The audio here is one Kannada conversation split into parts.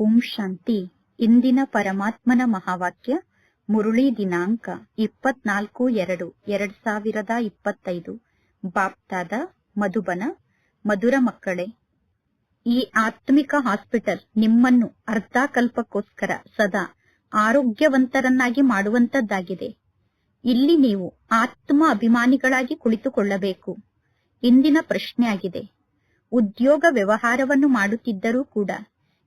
ಓಂ ಶಾಂತಿ. ಇಂದಿನ ಪರಮಾತ್ಮನ ಮಹಾವಾಕ್ಯ, ಮುರುಳಿ ದಿನಾಂಕ ಇಪ್ಪತ್ನಾಲ್ಕು ಎರಡು, ಎರಡ್ ಸಾವಿರದ ಇಪ್ಪತ್ತೈದು. ಬಾಪ್ತಾದ ಮಧುಬನ, ಮಧುರ ಮಕ್ಕಳೇ, ಈ ಆತ್ಮಿಕ ಹಾಸ್ಪಿಟಲ್ ನಿಮ್ಮನ್ನು ಅರ್ಧಕಲ್ಪಕ್ಕೋಸ್ಕರ ಸದಾ ಆರೋಗ್ಯವಂತರನ್ನಾಗಿ ಮಾಡುವಂತದ್ದಾಗಿದೆ. ಇಲ್ಲಿ ನೀವು ಆತ್ಮ ಅಭಿಮಾನಿಗಳಾಗಿ ಕುಳಿತುಕೊಳ್ಳಬೇಕು. ಇಂದಿನ ಪ್ರಶ್ನೆಯಾಗಿದೆ. ಉದ್ಯೋಗ ವ್ಯವಹಾರವನ್ನು ಮಾಡುತ್ತಿದ್ದರೂ ಕೂಡ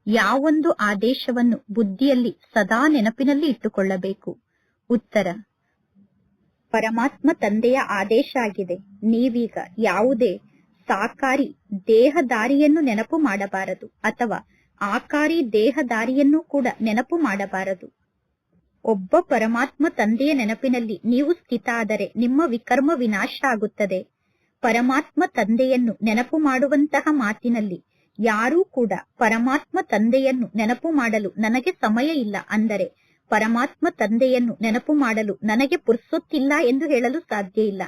ಯಾವೊಂದು ಆದೇಶವನ್ನು ಬುದ್ಧಿಯಲ್ಲಿ ಸದಾ ನೆನಪಿನಲ್ಲಿ ಇಟ್ಟುಕೊಳ್ಳಬೇಕು. ಉತ್ತರ, ಪರಮಾತ್ಮ ತಂದೆಯ ಆದೇಶ ಆಗಿದೆ. ನೀವೀಗ ಯಾವುದೇ ಸಾಕಾರಿ ದೇಹದಾರಿಯನ್ನು ನೆನಪು ಮಾಡಬಾರದು ಅಥವಾ ಆಕಾರಿ ದೇಹದಾರಿಯನ್ನು ಕೂಡ ನೆನಪು ಮಾಡಬಾರದು. ಒಬ್ಬ ಪರಮಾತ್ಮ ತಂದೆಯ ನೆನಪಿನಲ್ಲಿ ನೀವು ಸ್ಥಿತ ಆದರೆ ನಿಮ್ಮ ವಿಕರ್ಮ ವಿನಾಶ ಆಗುತ್ತದೆ. ಪರಮಾತ್ಮ ತಂದೆಯನ್ನು ನೆನಪು ಮಾಡುವಂತಹ ಮಾತಿನಲ್ಲಿ ಯಾರೂ ಕೂಡ ಪರಮಾತ್ಮ ತಂದೆಯನ್ನು ನೆನಪು ಮಾಡಲು ನನಗೆ ಸಮಯ ಇಲ್ಲ ಅಂದರೆ ಪರಮಾತ್ಮ ತಂದೆಯನ್ನು ನೆನಪು ಮಾಡಲು ನನಗೆ ಪುರ್ಸೊತ್ತಿಲ್ಲ ಎಂದು ಹೇಳಲು ಸಾಧ್ಯ ಇಲ್ಲ.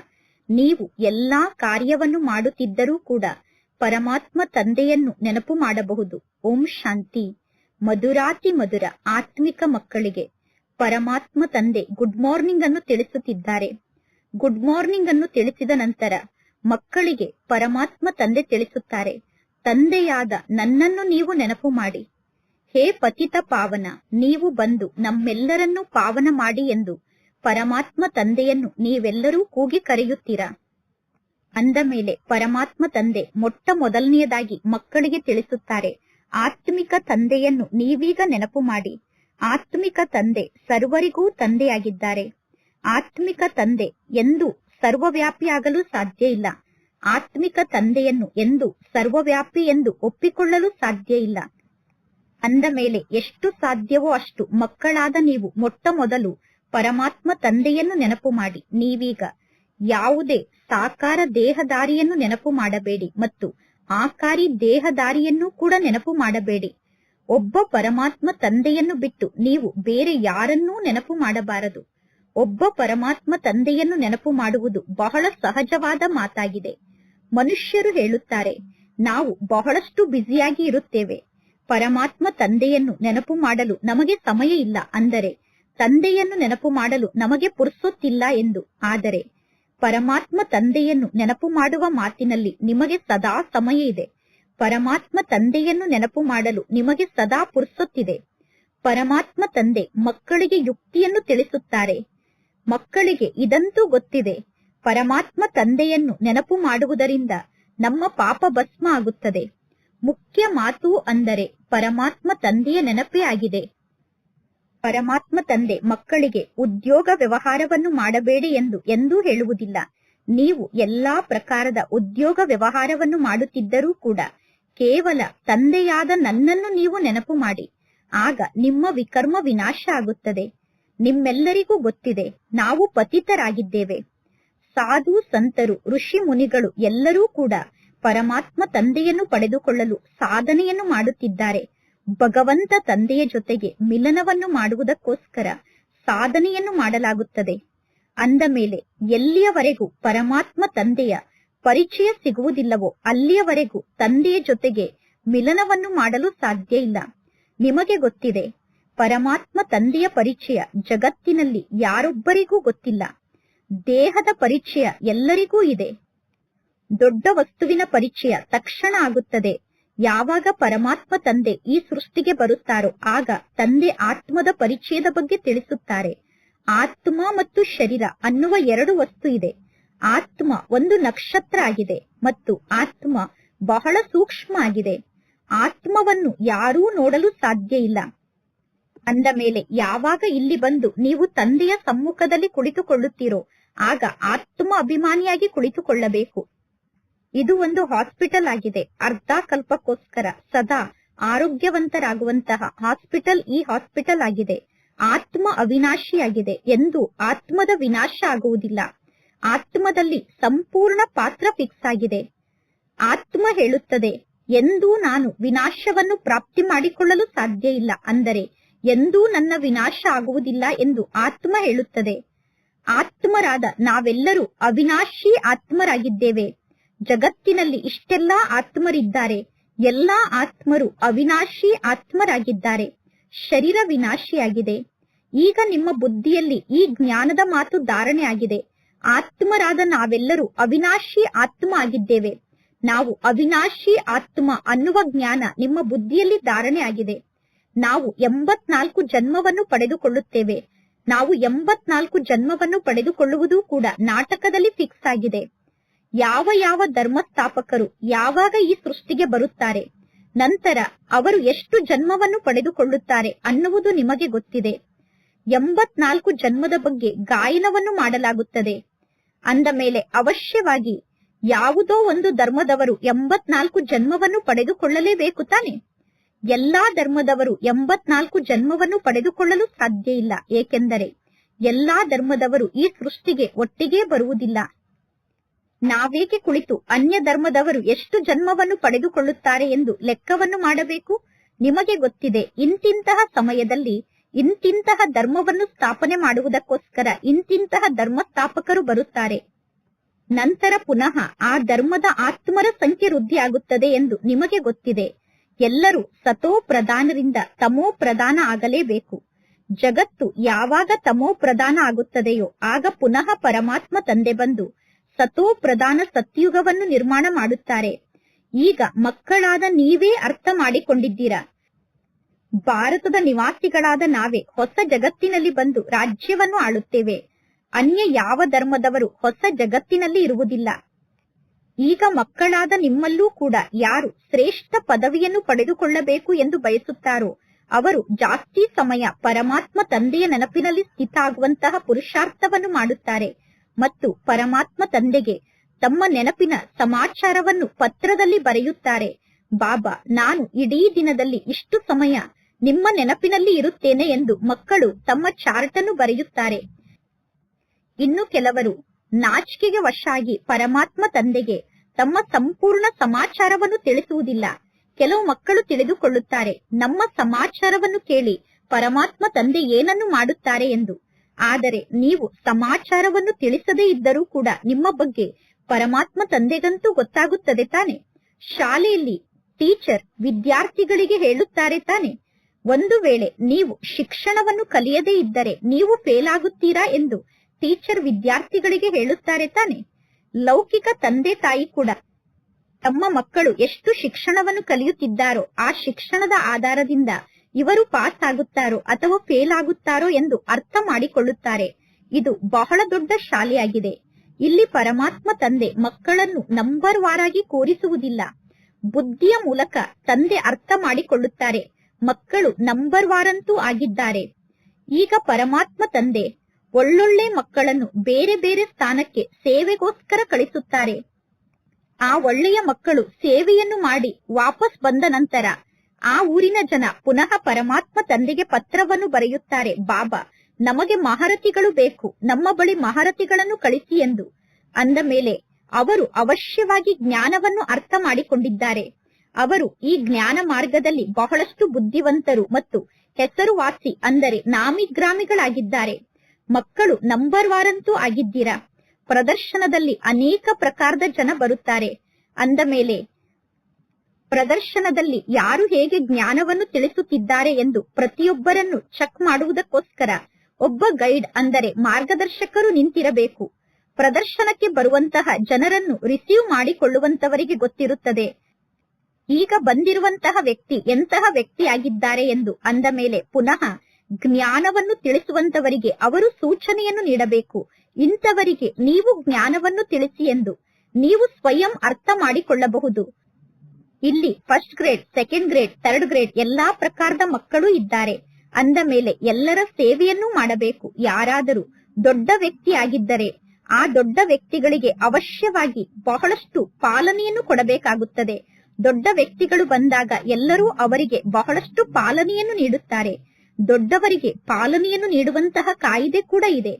ನೀವು ಎಲ್ಲಾ ಕಾರ್ಯವನ್ನು ಮಾಡುತ್ತಿದ್ದರೂ ಕೂಡ ಪರಮಾತ್ಮ ತಂದೆಯನ್ನು ನೆನಪು ಮಾಡಬಹುದು. ಓಂ ಶಾಂತಿ. ಮಧುರಾತಿ ಮಧುರ ಆತ್ಮಿಕ ಮಕ್ಕಳಿಗೆ ಪರಮಾತ್ಮ ತಂದೆ ಗುಡ್ ಮಾರ್ನಿಂಗ್ ಅನ್ನು ತಿಳಿಸುತ್ತಿದ್ದಾರೆ. ಗುಡ್ ಮಾರ್ನಿಂಗ್ ಅನ್ನು ತಿಳಿಸಿದ ನಂತರ ಮಕ್ಕಳಿಗೆ ಪರಮಾತ್ಮ ತಂದೆ ತಿಳಿಸುತ್ತಾರೆ. ತಂದೆಯಾದ ನನ್ನನ್ನು ನೀವು ನೆನಪು ಮಾಡಿ. ಹೇ ಪತಿತ ಪಾವನ, ನೀವು ಬಂದು ನಮ್ಮೆಲ್ಲರನ್ನೂ ಪಾವನ ಮಾಡಿ ಎಂದು ಪರಮಾತ್ಮ ತಂದೆಯನ್ನು ನೀವೆಲ್ಲರೂ ಕೂಗಿ ಕರೆಯುತ್ತೀರ? ಅಂದ ಮೇಲೆ ಪರಮಾತ್ಮ ತಂದೆ ಮೊಟ್ಟ ಮೊದಲನೆಯದಾಗಿ ಮಕ್ಕಳಿಗೆ ತಿಳಿಸುತ್ತಾರೆ, ಆತ್ಮಿಕ ತಂದೆಯನ್ನು ನೀವೀಗ ನೆನಪು ಮಾಡಿ. ಆತ್ಮಿಕ ತಂದೆ ಸರ್ವರಿಗೂ ತಂದೆಯಾಗಿದ್ದಾರೆ. ಆತ್ಮಿಕ ತಂದೆ ಎಂದು ಸರ್ವವ್ಯಾಪಿಯಾಗಲು ಸಾಧ್ಯ ಇಲ್ಲ. ಆತ್ಮಿಕ ತಂದೆಯನ್ನು ಎಂದು, ಸರ್ವವ್ಯಾಪಿ ಎಂದು ಒಪ್ಪಿಕೊಳ್ಳಲು ಸಾಧ್ಯ ಇಲ್ಲ. ಅಂದ ಮೇಲೆ, ಎಷ್ಟು ಸಾಧ್ಯವೋ ಅಷ್ಟು ಮಕ್ಕಳಾದ ನೀವು ಮೊಟ್ಟ ಮೊದಲು ಪರಮಾತ್ಮ ತಂದೆಯನ್ನು ನೆನಪು ಮಾಡಿ. ನೀವೀಗ ಯಾವುದೇ ಸಾಕಾರ ದೇಹದಾರಿಯನ್ನು ನೆನಪು ಮಾಡಬೇಡಿ ಮತ್ತು ಆಕಾರಿ ದೇಹದಾರಿಯನ್ನು ಕೂಡ ನೆನಪು ಮಾಡಬೇಡಿ. ಒಬ್ಬ ಪರಮಾತ್ಮ ತಂದೆಯನ್ನು ಬಿಟ್ಟು ನೀವು ಬೇರೆ ಯಾರನ್ನೂ ನೆನಪು ಮಾಡಬಾರದು. ಒಬ್ಬ ಪರಮಾತ್ಮ ತಂದೆಯನ್ನು ನೆನಪು ಮಾಡುವುದು ಬಹಳ ಸಹಜವಾದ ಮಾತಾಗಿದೆ. ಮನುಷ್ಯರು ಹೇಳುತ್ತಾರೆ, ನಾವು ಬಹಳಷ್ಟು ಬ್ಯುಸಿಯಾಗಿ ಇರುತ್ತೇವೆ. ಪರಮಾತ್ಮ ತಂದೆಯನ್ನು ನೆನಪು ಮಾಡಲು ನಮಗೆ ಸಮಯ ಇಲ್ಲ ಅಂದರೆ, ತಂದೆಯನ್ನು ನೆನಪು ಮಾಡಲು ನಮಗೆ ಪುರ್ಸೊತ್ತಿಲ್ಲ ಎಂದು. ಆದರೆ, ಪರಮಾತ್ಮ ತಂದೆಯನ್ನು ನೆನಪು ಮಾಡುವ ಮಾತಿನಲ್ಲಿ ನಿಮಗೆ ಸದಾ ಸಮಯ ಇದೆ. ಪರಮಾತ್ಮ ತಂದೆಯನ್ನು ನೆನಪು ಮಾಡಲು ನಿಮಗೆ ಸದಾ ಪುರ್ಸೊತ್ತಿದೆ. ಪರಮಾತ್ಮ ತಂದೆ ಮಕ್ಕಳಿಗೆ ಯುಕ್ತಿಯನ್ನು ತಿಳಿಸುತ್ತಾರೆ. ಮಕ್ಕಳಿಗೆ ಇದಂತೂ ಗೊತ್ತಿದೆ ಪರಮಾತ್ಮ ತಂದೆಯನ್ನು ನೆನಪು ಮಾಡುವುದರಿಂದ ನಮ್ಮ ಪಾಪ ಭಸ್ಮ ಆಗುತ್ತದೆ. ಮುಖ್ಯ ಮಾತು ಅಂದರೆ ಪರಮಾತ್ಮ ತಂದೆಯ ನೆನಪೇ ಆಗಿದೆ. ಪರಮಾತ್ಮ ತಂದೆ ಮಕ್ಕಳಿಗೆ ಉದ್ಯೋಗ ವ್ಯವಹಾರವನ್ನು ಮಾಡಬೇಡಿ ಎಂದು ಎಂದೂ ಹೇಳುವುದಿಲ್ಲ. ನೀವು ಎಲ್ಲಾ ಪ್ರಕಾರದ ಉದ್ಯೋಗ ವ್ಯವಹಾರವನ್ನು ಮಾಡುತ್ತಿದ್ದರೂ ಕೂಡ ಕೇವಲ ತಂದೆಯಾದ ನನ್ನನ್ನು ನೀವು ನೆನಪು ಮಾಡಿ. ಆಗ ನಿಮ್ಮ ವಿಕರ್ಮ ವಿನಾಶ ಆಗುತ್ತದೆ. ನಿಮ್ಮೆಲ್ಲರಿಗೂ ಗೊತ್ತಿದೆ, ನಾವು ಪತಿತರಾಗಿದ್ದೇವೆ. ಸಾಧು ಸಂತರು, ಋಷಿ ಮುನಿಗಳು ಎಲ್ಲರೂ ಕೂಡ ಪರಮಾತ್ಮ ತಂದೆಯನ್ನು ಪಡೆದುಕೊಳ್ಳಲು ಸಾಧನೆಯನ್ನು ಮಾಡುತ್ತಿದ್ದಾರೆ. ಭಗವಂತ ತಂದೆಯ ಜೊತೆಗೆ ಮಿಲನವನ್ನು ಮಾಡುವುದಕ್ಕೋಸ್ಕರ ಸಾಧನೆಯನ್ನು ಮಾಡಲಾಗುತ್ತದೆ. ಅಂದ ಮೇಲೆ, ಎಲ್ಲಿಯವರೆಗೂ ಪರಮಾತ್ಮ ತಂದೆಯ ಪರಿಚಯ ಸಿಗುವುದಿಲ್ಲವೋ ಅಲ್ಲಿಯವರೆಗೂ ತಂದೆಯ ಜೊತೆಗೆ ಮಿಲನವನ್ನು ಮಾಡಲು ಸಾಧ್ಯ ಇಲ್ಲ. ನಿಮಗೆ ಗೊತ್ತಿದೆ, ಪರಮಾತ್ಮ ತಂದೆಯ ಪರಿಚಯ ಜಗತ್ತಿನಲ್ಲಿ ಯಾರೊಬ್ಬರಿಗೂ ಗೊತ್ತಿಲ್ಲ. ದೇಹದ ಪರಿಚಯ ಎಲ್ಲರಿಗೂ ಇದೆ. ದೊಡ್ಡ ವಸ್ತುವಿನ ಪರಿಚಯ ತಕ್ಷಣ ಆಗುತ್ತದೆ. ಯಾವಾಗ ಪರಮಾತ್ಮ ತಂದೆ ಈ ಸೃಷ್ಟಿಗೆ ಬರುತ್ತಾರೋ ಆಗ ತಂದೆ ಆತ್ಮದ ಪರಿಚಯದ ಬಗ್ಗೆ ತಿಳಿಸುತ್ತಾರೆ. ಆತ್ಮ ಮತ್ತು ಶರೀರ ಅನ್ನುವ ಎರಡು ವಸ್ತು ಇದೆ. ಆತ್ಮ ಒಂದು ನಕ್ಷತ್ರ ಆಗಿದೆ ಮತ್ತು ಆತ್ಮ ಬಹಳ ಸೂಕ್ಷ್ಮ ಆಗಿದೆ. ಆತ್ಮವನ್ನು ಯಾರೂ ನೋಡಲು ಸಾಧ್ಯ ಇಲ್ಲ. ಅಂದ ಮೇಲೆ ಯಾವಾಗ ಇಲ್ಲಿ ಬಂದು ನೀವು ತಂದೆಯ ಸಮ್ಮುಖದಲ್ಲಿ ಕುಳಿತುಕೊಳ್ಳುತ್ತೀರೋ ಆಗ ಆತ್ಮ ಅಭಿಮಾನಿಯಾಗಿ ಕುಳಿತುಕೊಳ್ಳಬೇಕು. ಇದು ಒಂದು ಹಾಸ್ಪಿಟಲ್ ಆಗಿದೆ. ಅರ್ಧ ಕಲ್ಪಕ್ಕೋಸ್ಕರ ಸದಾ ಆರೋಗ್ಯವಂತರಾಗುವಂತಹ ಹಾಸ್ಪಿಟಲ್ ಈ ಹಾಸ್ಪಿಟಲ್ ಆಗಿದೆ. ಆತ್ಮ ಅವಿನಾಶಿಯಾಗಿದೆ ಎಂದು ಆತ್ಮದ ವಿನಾಶ ಆಗುವುದಿಲ್ಲ. ಆತ್ಮದಲ್ಲಿ ಸಂಪೂರ್ಣ ಪಾತ್ರ ಫಿಕ್ಸ್ ಆಗಿದೆ. ಆತ್ಮ ಹೇಳುತ್ತದೆ, ಎಂದೂ ನಾನು ವಿನಾಶವನ್ನು ಪ್ರಾಪ್ತಿ ಮಾಡಿಕೊಳ್ಳಲು ಸಾಧ್ಯ ಇಲ್ಲ. ಅಂದರೆ ಎಂದೂ ನನ್ನ ವಿನಾಶ ಆಗುವುದಿಲ್ಲ ಎಂದು ಆತ್ಮ ಹೇಳುತ್ತದೆ. ಆತ್ಮರಾದ ನಾವೆಲ್ಲರೂ ಅವಿನಾಶಿ ಆತ್ಮರಾಗಿದ್ದೇವೆ. ಜಗತ್ತಿನಲ್ಲಿ ಇಷ್ಟೆಲ್ಲಾ ಆತ್ಮರಿದ್ದಾರೆ. ಎಲ್ಲಾ ಆತ್ಮರು ಅವಿನಾಶಿ ಆತ್ಮರಾಗಿದ್ದಾರೆ. ಶರೀರ ವಿನಾಶಿಯಾಗಿದೆ. ಈಗ ನಿಮ್ಮ ಬುದ್ಧಿಯಲ್ಲಿ ಈ ಜ್ಞಾನದ ಮಾತು ಧಾರಣೆ ಆಗಿದೆ ಆತ್ಮರಾದ ನಾವೆಲ್ಲರೂ ಅವಿನಾಶಿ ಆತ್ಮ ಆಗಿದ್ದೇವೆ ನಾವು ಅವಿನಾಶಿ ಆತ್ಮ ಅನ್ನುವ ಜ್ಞಾನ ನಿಮ್ಮ ಬುದ್ಧಿಯಲ್ಲಿ ಧಾರಣೆ ಆಗಿದೆ ನಾವು ಎಂಬತ್ನಾಲ್ಕು ಜನ್ಮವನ್ನು ಪಡೆದುಕೊಳ್ಳುತ್ತೇವೆ. ನಾವು ಎಂಬತ್ನಾಲ್ಕು ಜನ್ಮವನ್ನು ಪಡೆದುಕೊಳ್ಳುವುದು ಕೂಡ ನಾಟಕದಲ್ಲಿ ಫಿಕ್ಸ್ ಆಗಿದೆ. ಯಾವ ಯಾವ ಧರ್ಮಸ್ಥಾಪಕರು ಯಾವಾಗ ಈ ಸೃಷ್ಟಿಗೆ ಬರುತ್ತಾರೆ, ನಂತರ ಅವರು ಎಷ್ಟು ಜನ್ಮವನ್ನು ಪಡೆದುಕೊಳ್ಳುತ್ತಾರೆ ಅನ್ನುವುದು ನಿಮಗೆ ಗೊತ್ತಿದೆ. ಎಂಬತ್ನಾಲ್ಕು ಜನ್ಮದ ಬಗ್ಗೆ ಗಾಯನವನ್ನು ಮಾಡಲಾಗುತ್ತದೆ. ಅಂದ ಮೇಲೆ ಅವಶ್ಯವಾಗಿ ಯಾವುದೋ ಒಂದು ಧರ್ಮದವರು ಎಂಬತ್ನಾಲ್ಕು ಜನ್ಮವನ್ನು ಪಡೆದುಕೊಳ್ಳಲೇಬೇಕು ತಾನೆ? ಎಲ್ಲಾ ಧರ್ಮದವರು ಎಂಬತ್ನಾಲ್ಕು ಜನ್ಮವನ್ನು ಪಡೆದುಕೊಳ್ಳಲು ಸಾಧ್ಯ ಇಲ್ಲ. ಏಕೆಂದರೆ ಎಲ್ಲಾ ಧರ್ಮದವರು ಈ ಸೃಷ್ಟಿಗೆ ಒಟ್ಟಿಗೆ ಬರುವುದಿಲ್ಲ. ನಾವೇಕೆ ಕುಳಿತು ಅನ್ಯ ಧರ್ಮದವರು ಎಷ್ಟು ಜನ್ಮವನ್ನು ಪಡೆದುಕೊಳ್ಳುತ್ತಾರೆ ಎಂದು ಲೆಕ್ಕವನ್ನು ಮಾಡಬೇಕು? ನಿಮಗೆ ಗೊತ್ತಿದೆ, ಇಂತಿಂತಹ ಸಮಯದಲ್ಲಿ ಇಂತಿಂತಹ ಧರ್ಮವನ್ನು ಸ್ಥಾಪನೆ ಮಾಡುವುದಕ್ಕೋಸ್ಕರ ಇಂತಿಂತಹ ಧರ್ಮ ಸ್ಥಾಪಕರು ಬರುತ್ತಾರೆ. ನಂತರ ಪುನಃ ಆ ಧರ್ಮದ ಆತ್ಮರ ಸಂಖ್ಯೆ ವೃದ್ಧಿಯಾಗುತ್ತದೆ ಎಂದು ನಿಮಗೆ ಗೊತ್ತಿದೆ. ಎಲ್ಲರೂ ಸತೋ ಪ್ರಧಾನರಿಂದ ತಮೋ ಪ್ರಧಾನ ಆಗಲೇಬೇಕು. ಜಗತ್ತು ಯಾವಾಗ ತಮೋ ಪ್ರಧಾನ ಆಗುತ್ತದೆಯೋ ಆಗ ಪುನಃ ಪರಮಾತ್ಮ ತಂದೆ ಬಂದು ಸತೋ ಪ್ರಧಾನ ಸತ್ಯುಗವನ್ನು ನಿರ್ಮಾಣ ಮಾಡುತ್ತಾರೆ. ಈಗ ಮಕ್ಕಳಾದ ನೀವೇ ಅರ್ಥ ಮಾಡಿಕೊಂಡಿದ್ದೀರಾ? ಭಾರತದ ನಿವಾಸಿಗಳಾದ ನಾವೇ ಹೊಸ ಜಗತ್ತಿನಲ್ಲಿ ಬಂದು ರಾಜ್ಯವನ್ನು ಆಳುತ್ತೇವೆ. ಅನ್ಯ ಯಾವ ಧರ್ಮದವರು ಹೊಸ ಜಗತ್ತಿನಲ್ಲಿ ಇರುವುದಿಲ್ಲ. ಈಗ ಮಕ್ಕಳಾದ ನಿಮ್ಮಲ್ಲೂ ಕೂಡ ಯಾರು ಶ್ರೇಷ್ಠ ಪದವಿಯನ್ನು ಪಡೆದುಕೊಳ್ಳಬೇಕು ಎಂದು ಬಯಸುತ್ತಾರೋ? ಅವರು ಜಾಸ್ತಿ ಸಮಯ ಪರಮಾತ್ಮ ತಂದೆಯ ನೆನಪಿನಲ್ಲಿ ಸ್ಥಿತ ಆಗುವಂತಹ ಪುರುಷಾರ್ಥವನ್ನು ಮಾಡುತ್ತಾರೆ. ಮತ್ತು ಪರಮಾತ್ಮ ತಂದೆಗೆ ತಮ್ಮ ನೆನಪಿನ ಸಮಾಚಾರವನ್ನು ಪತ್ರದಲ್ಲಿ ಬರೆಯುತ್ತಾರೆ. ಬಾಬಾ, ನಾನು ಇಡೀ ದಿನದಲ್ಲಿ ಇಷ್ಟು ಸಮಯ ನಿಮ್ಮ ನೆನಪಿನಲ್ಲಿ ಇರುತ್ತೇನೆ ಎಂದು ಮಕ್ಕಳು ತಮ್ಮ ಚಾರ್ಟ್ ಅನ್ನು ಬರೆಯುತ್ತಾರೆ. ಇನ್ನು ಕೆಲವರು ನಾಚಿಕೆಗೆ ವಶಾಗಿ ಪರಮಾತ್ಮ ತಂದೆಗೆ ತಮ್ಮ ಸಂಪೂರ್ಣ ಸಮಾಚಾರವನ್ನು ತಿಳಿಸುವುದಿಲ್ಲ. ಕೆಲವು ಮಕ್ಕಳು ತಿಳಿದುಕೊಳ್ಳುತ್ತಾರೆ, ನಮ್ಮ ಸಮಾಚಾರವನ್ನು ಕೇಳಿ ಪರಮಾತ್ಮ ತಂದೆ ಏನನ್ನು ಮಾಡುತ್ತಾರೆ ಎಂದು. ಆದರೆ ನೀವು ಸಮಾಚಾರವನ್ನು ತಿಳಿಸದೇ ಇದ್ದರೂ ಕೂಡ ನಿಮ್ಮ ಬಗ್ಗೆ ಪರಮಾತ್ಮ ತಂದೆಗಂತೂ ಗೊತ್ತಾಗುತ್ತದೆ ತಾನೆ. ಶಾಲೆಯಲ್ಲಿ ಟೀಚರ್ ವಿದ್ಯಾರ್ಥಿಗಳಿಗೆ ಹೇಳುತ್ತಾರೆ ತಾನೆ, ಒಂದು ವೇಳೆ ನೀವು ಶಿಕ್ಷಣವನ್ನು ಕಲಿಯದೇ ಇದ್ದರೆ ನೀವು ಫೇಲ್ ಆಗುತ್ತೀರಾ ಎಂದು ಟೀಚರ್ ವಿದ್ಯಾರ್ಥಿಗಳಿಗೆ ಹೇಳುತ್ತಾರೆ ತಾನೆ, ಲೌಕಿಕ ತಂದೆ ತಾಯಿ ಕೂಡ ತಮ್ಮ ಮಕ್ಕಳು ಎಷ್ಟು ಶಿಕ್ಷಣವನ್ನು ಕಲಿಯುತ್ತಿದ್ದಾರೋ, ಆ ಶಿಕ್ಷಣದ ಆಧಾರದಿಂದ ಇವರು ಪಾಸ್ ಆಗುತ್ತಾರೋ ಅಥವಾ ಫೇಲ್ ಆಗುತ್ತಾರೋ ಎಂದು ಅರ್ಥ ಮಾಡಿಕೊಳ್ಳುತ್ತಾರೆ. ಇದು ಬಹಳ ದೊಡ್ಡ ಶಾಲೆಯಾಗಿದೆ. ಇಲ್ಲಿ ಪರಮಾತ್ಮ ತಂದೆ ಮಕ್ಕಳನ್ನು ನಂಬರ್ ವಾರಾಗಿ ಕೋರಿಸುವುದಿಲ್ಲ. ಬುದ್ಧಿಯ ಮೂಲಕ ತಂದೆ ಅರ್ಥ ಮಾಡಿಕೊಳ್ಳುತ್ತಾರೆ. ಮಕ್ಕಳು ನಂಬರ್ ವಾರಂತೂ ಆಗಿದ್ದಾರೆ. ಈಗ ಪರಮಾತ್ಮ ತಂದೆ ಒಳ್ಳೊಳ್ಳೆ ಮಕ್ಕಳನ್ನು ಬೇರೆ ಬೇರೆ ಸ್ಥಾನಕ್ಕೆ ಸೇವೆಗೋಸ್ಕರ ಕಳಿಸುತ್ತಾರೆ. ಆ ಒಳ್ಳೆಯ ಮಕ್ಕಳು ಸೇವೆಯನ್ನು ಮಾಡಿ ವಾಪಸ್ ಬಂದ ನಂತರ ಆ ಊರಿನ ಜನ ಪುನಃ ಪರಮಾತ್ಮ ತಂದೆಗೆ ಪತ್ರವನ್ನು ಬರೆಯುತ್ತಾರೆ, ಬಾಬಾ, ನಮಗೆ ಮಹಾರತಿಗಳು ಬೇಕು, ನಮ್ಮ ಬಳಿ ಮಹಾರತಿಗಳನ್ನು ಕಳಿಸಿ ಎಂದು. ಅಂದ ಮೇಲೆ ಅವರು ಅವಶ್ಯವಾಗಿ ಜ್ಞಾನವನ್ನು ಅರ್ಥ ಮಾಡಿಕೊಂಡಿದ್ದಾರೆ. ಅವರು ಈ ಜ್ಞಾನ ಮಾರ್ಗದಲ್ಲಿ ಬಹಳಷ್ಟು ಬುದ್ಧಿವಂತರು ಮತ್ತು ಹೆಸರುವಾಸಿ ಅಂದರೆ ನಾಮಿಗ್ರಾಮಿಗಳಾಗಿದ್ದಾರೆ. ಮಕ್ಕಳು ನಂಬರ್ ವಾರಂತೂ ಆಗಿದ್ದೀರಾ? ಪ್ರದರ್ಶನದಲ್ಲಿ ಅನೇಕ ಪ್ರಕಾರದ ಜನ ಬರುತ್ತಾರೆ. ಅಂದ ಮೇಲೆ, ಪ್ರದರ್ಶನದಲ್ಲಿ ಯಾರು ಹೇಗೆ ಜ್ಞಾನವನ್ನು ತಿಳಿಸುತ್ತಿದ್ದಾರೆ ಎಂದು ಪ್ರತಿಯೊಬ್ಬರನ್ನು ಚೆಕ್ ಮಾಡುವುದಕ್ಕೋಸ್ಕರ ಒಬ್ಬ ಗೈಡ್ ಅಂದರೆ ಮಾರ್ಗದರ್ಶಕರು ನಿಂತಿರಬೇಕು. ಪ್ರದರ್ಶನಕ್ಕೆ ಬರುವಂತಹ ಜನರನ್ನು ರಿಸೀವ್ ಮಾಡಿಕೊಳ್ಳುವಂತವರಿಗೆ ಗೊತ್ತಿರುತ್ತದೆ. ಈಗ ಬಂದಿರುವಂತಹ ವ್ಯಕ್ತಿ ಎಂತಹ ವ್ಯಕ್ತಿಯಾಗಿದ್ದಾರೆ ಎಂದು ಅಂದ ಮೇಲೆ ಪುನಃ ಜ್ಞಾನವನ್ನು ತಿಳಿಸುವಂತವರಿಗೆ ಅವರು ಸೂಚನೆಯನ್ನು ನೀಡಬೇಕು. ಇಂಥವರಿಗೆ ನೀವು ಜ್ಞಾನವನ್ನು ತಿಳಿಸಿ ಎಂದು ನೀವು ಸ್ವಯಂ ಅರ್ಥ ಮಾಡಿಕೊಳ್ಳಬಹುದು. ಇಲ್ಲಿ first grade second grade third grade ಎಲ್ಲಾ ಪ್ರಕಾರದ ಮಕ್ಕಳು ಇದ್ದಾರೆ. ಅಂದ ಮೇಲೆ ಎಲ್ಲರ ಸೇವೆಯನ್ನು ಮಾಡಬೇಕು. ಯಾರಾದರೂ ದೊಡ್ಡ ವ್ಯಕ್ತಿಯಾಗಿದ್ದರೆ ಆ ದೊಡ್ಡ ವ್ಯಕ್ತಿಗಳಿಗೆ ಅವಶ್ಯವಾಗಿ ಬಹಳಷ್ಟು ಪಾಲನೆಯನ್ನು ಕೊಡಬೇಕಾಗುತ್ತದೆ. ದೊಡ್ಡ ವ್ಯಕ್ತಿಗಳು ಬಂದಾಗ ಎಲ್ಲರೂ ಅವರಿಗೆ ಬಹಳಷ್ಟು ಪಾಲನೆಯನ್ನು ನೀಡುತ್ತಾರೆ. ದೊಡ್ಡವರಿಗೆ ಪಾಲನೆಯನ್ನು ನೀಡುವಂತಹ ಕಾಯಿದೆ ಕೂಡ ಇದೆ.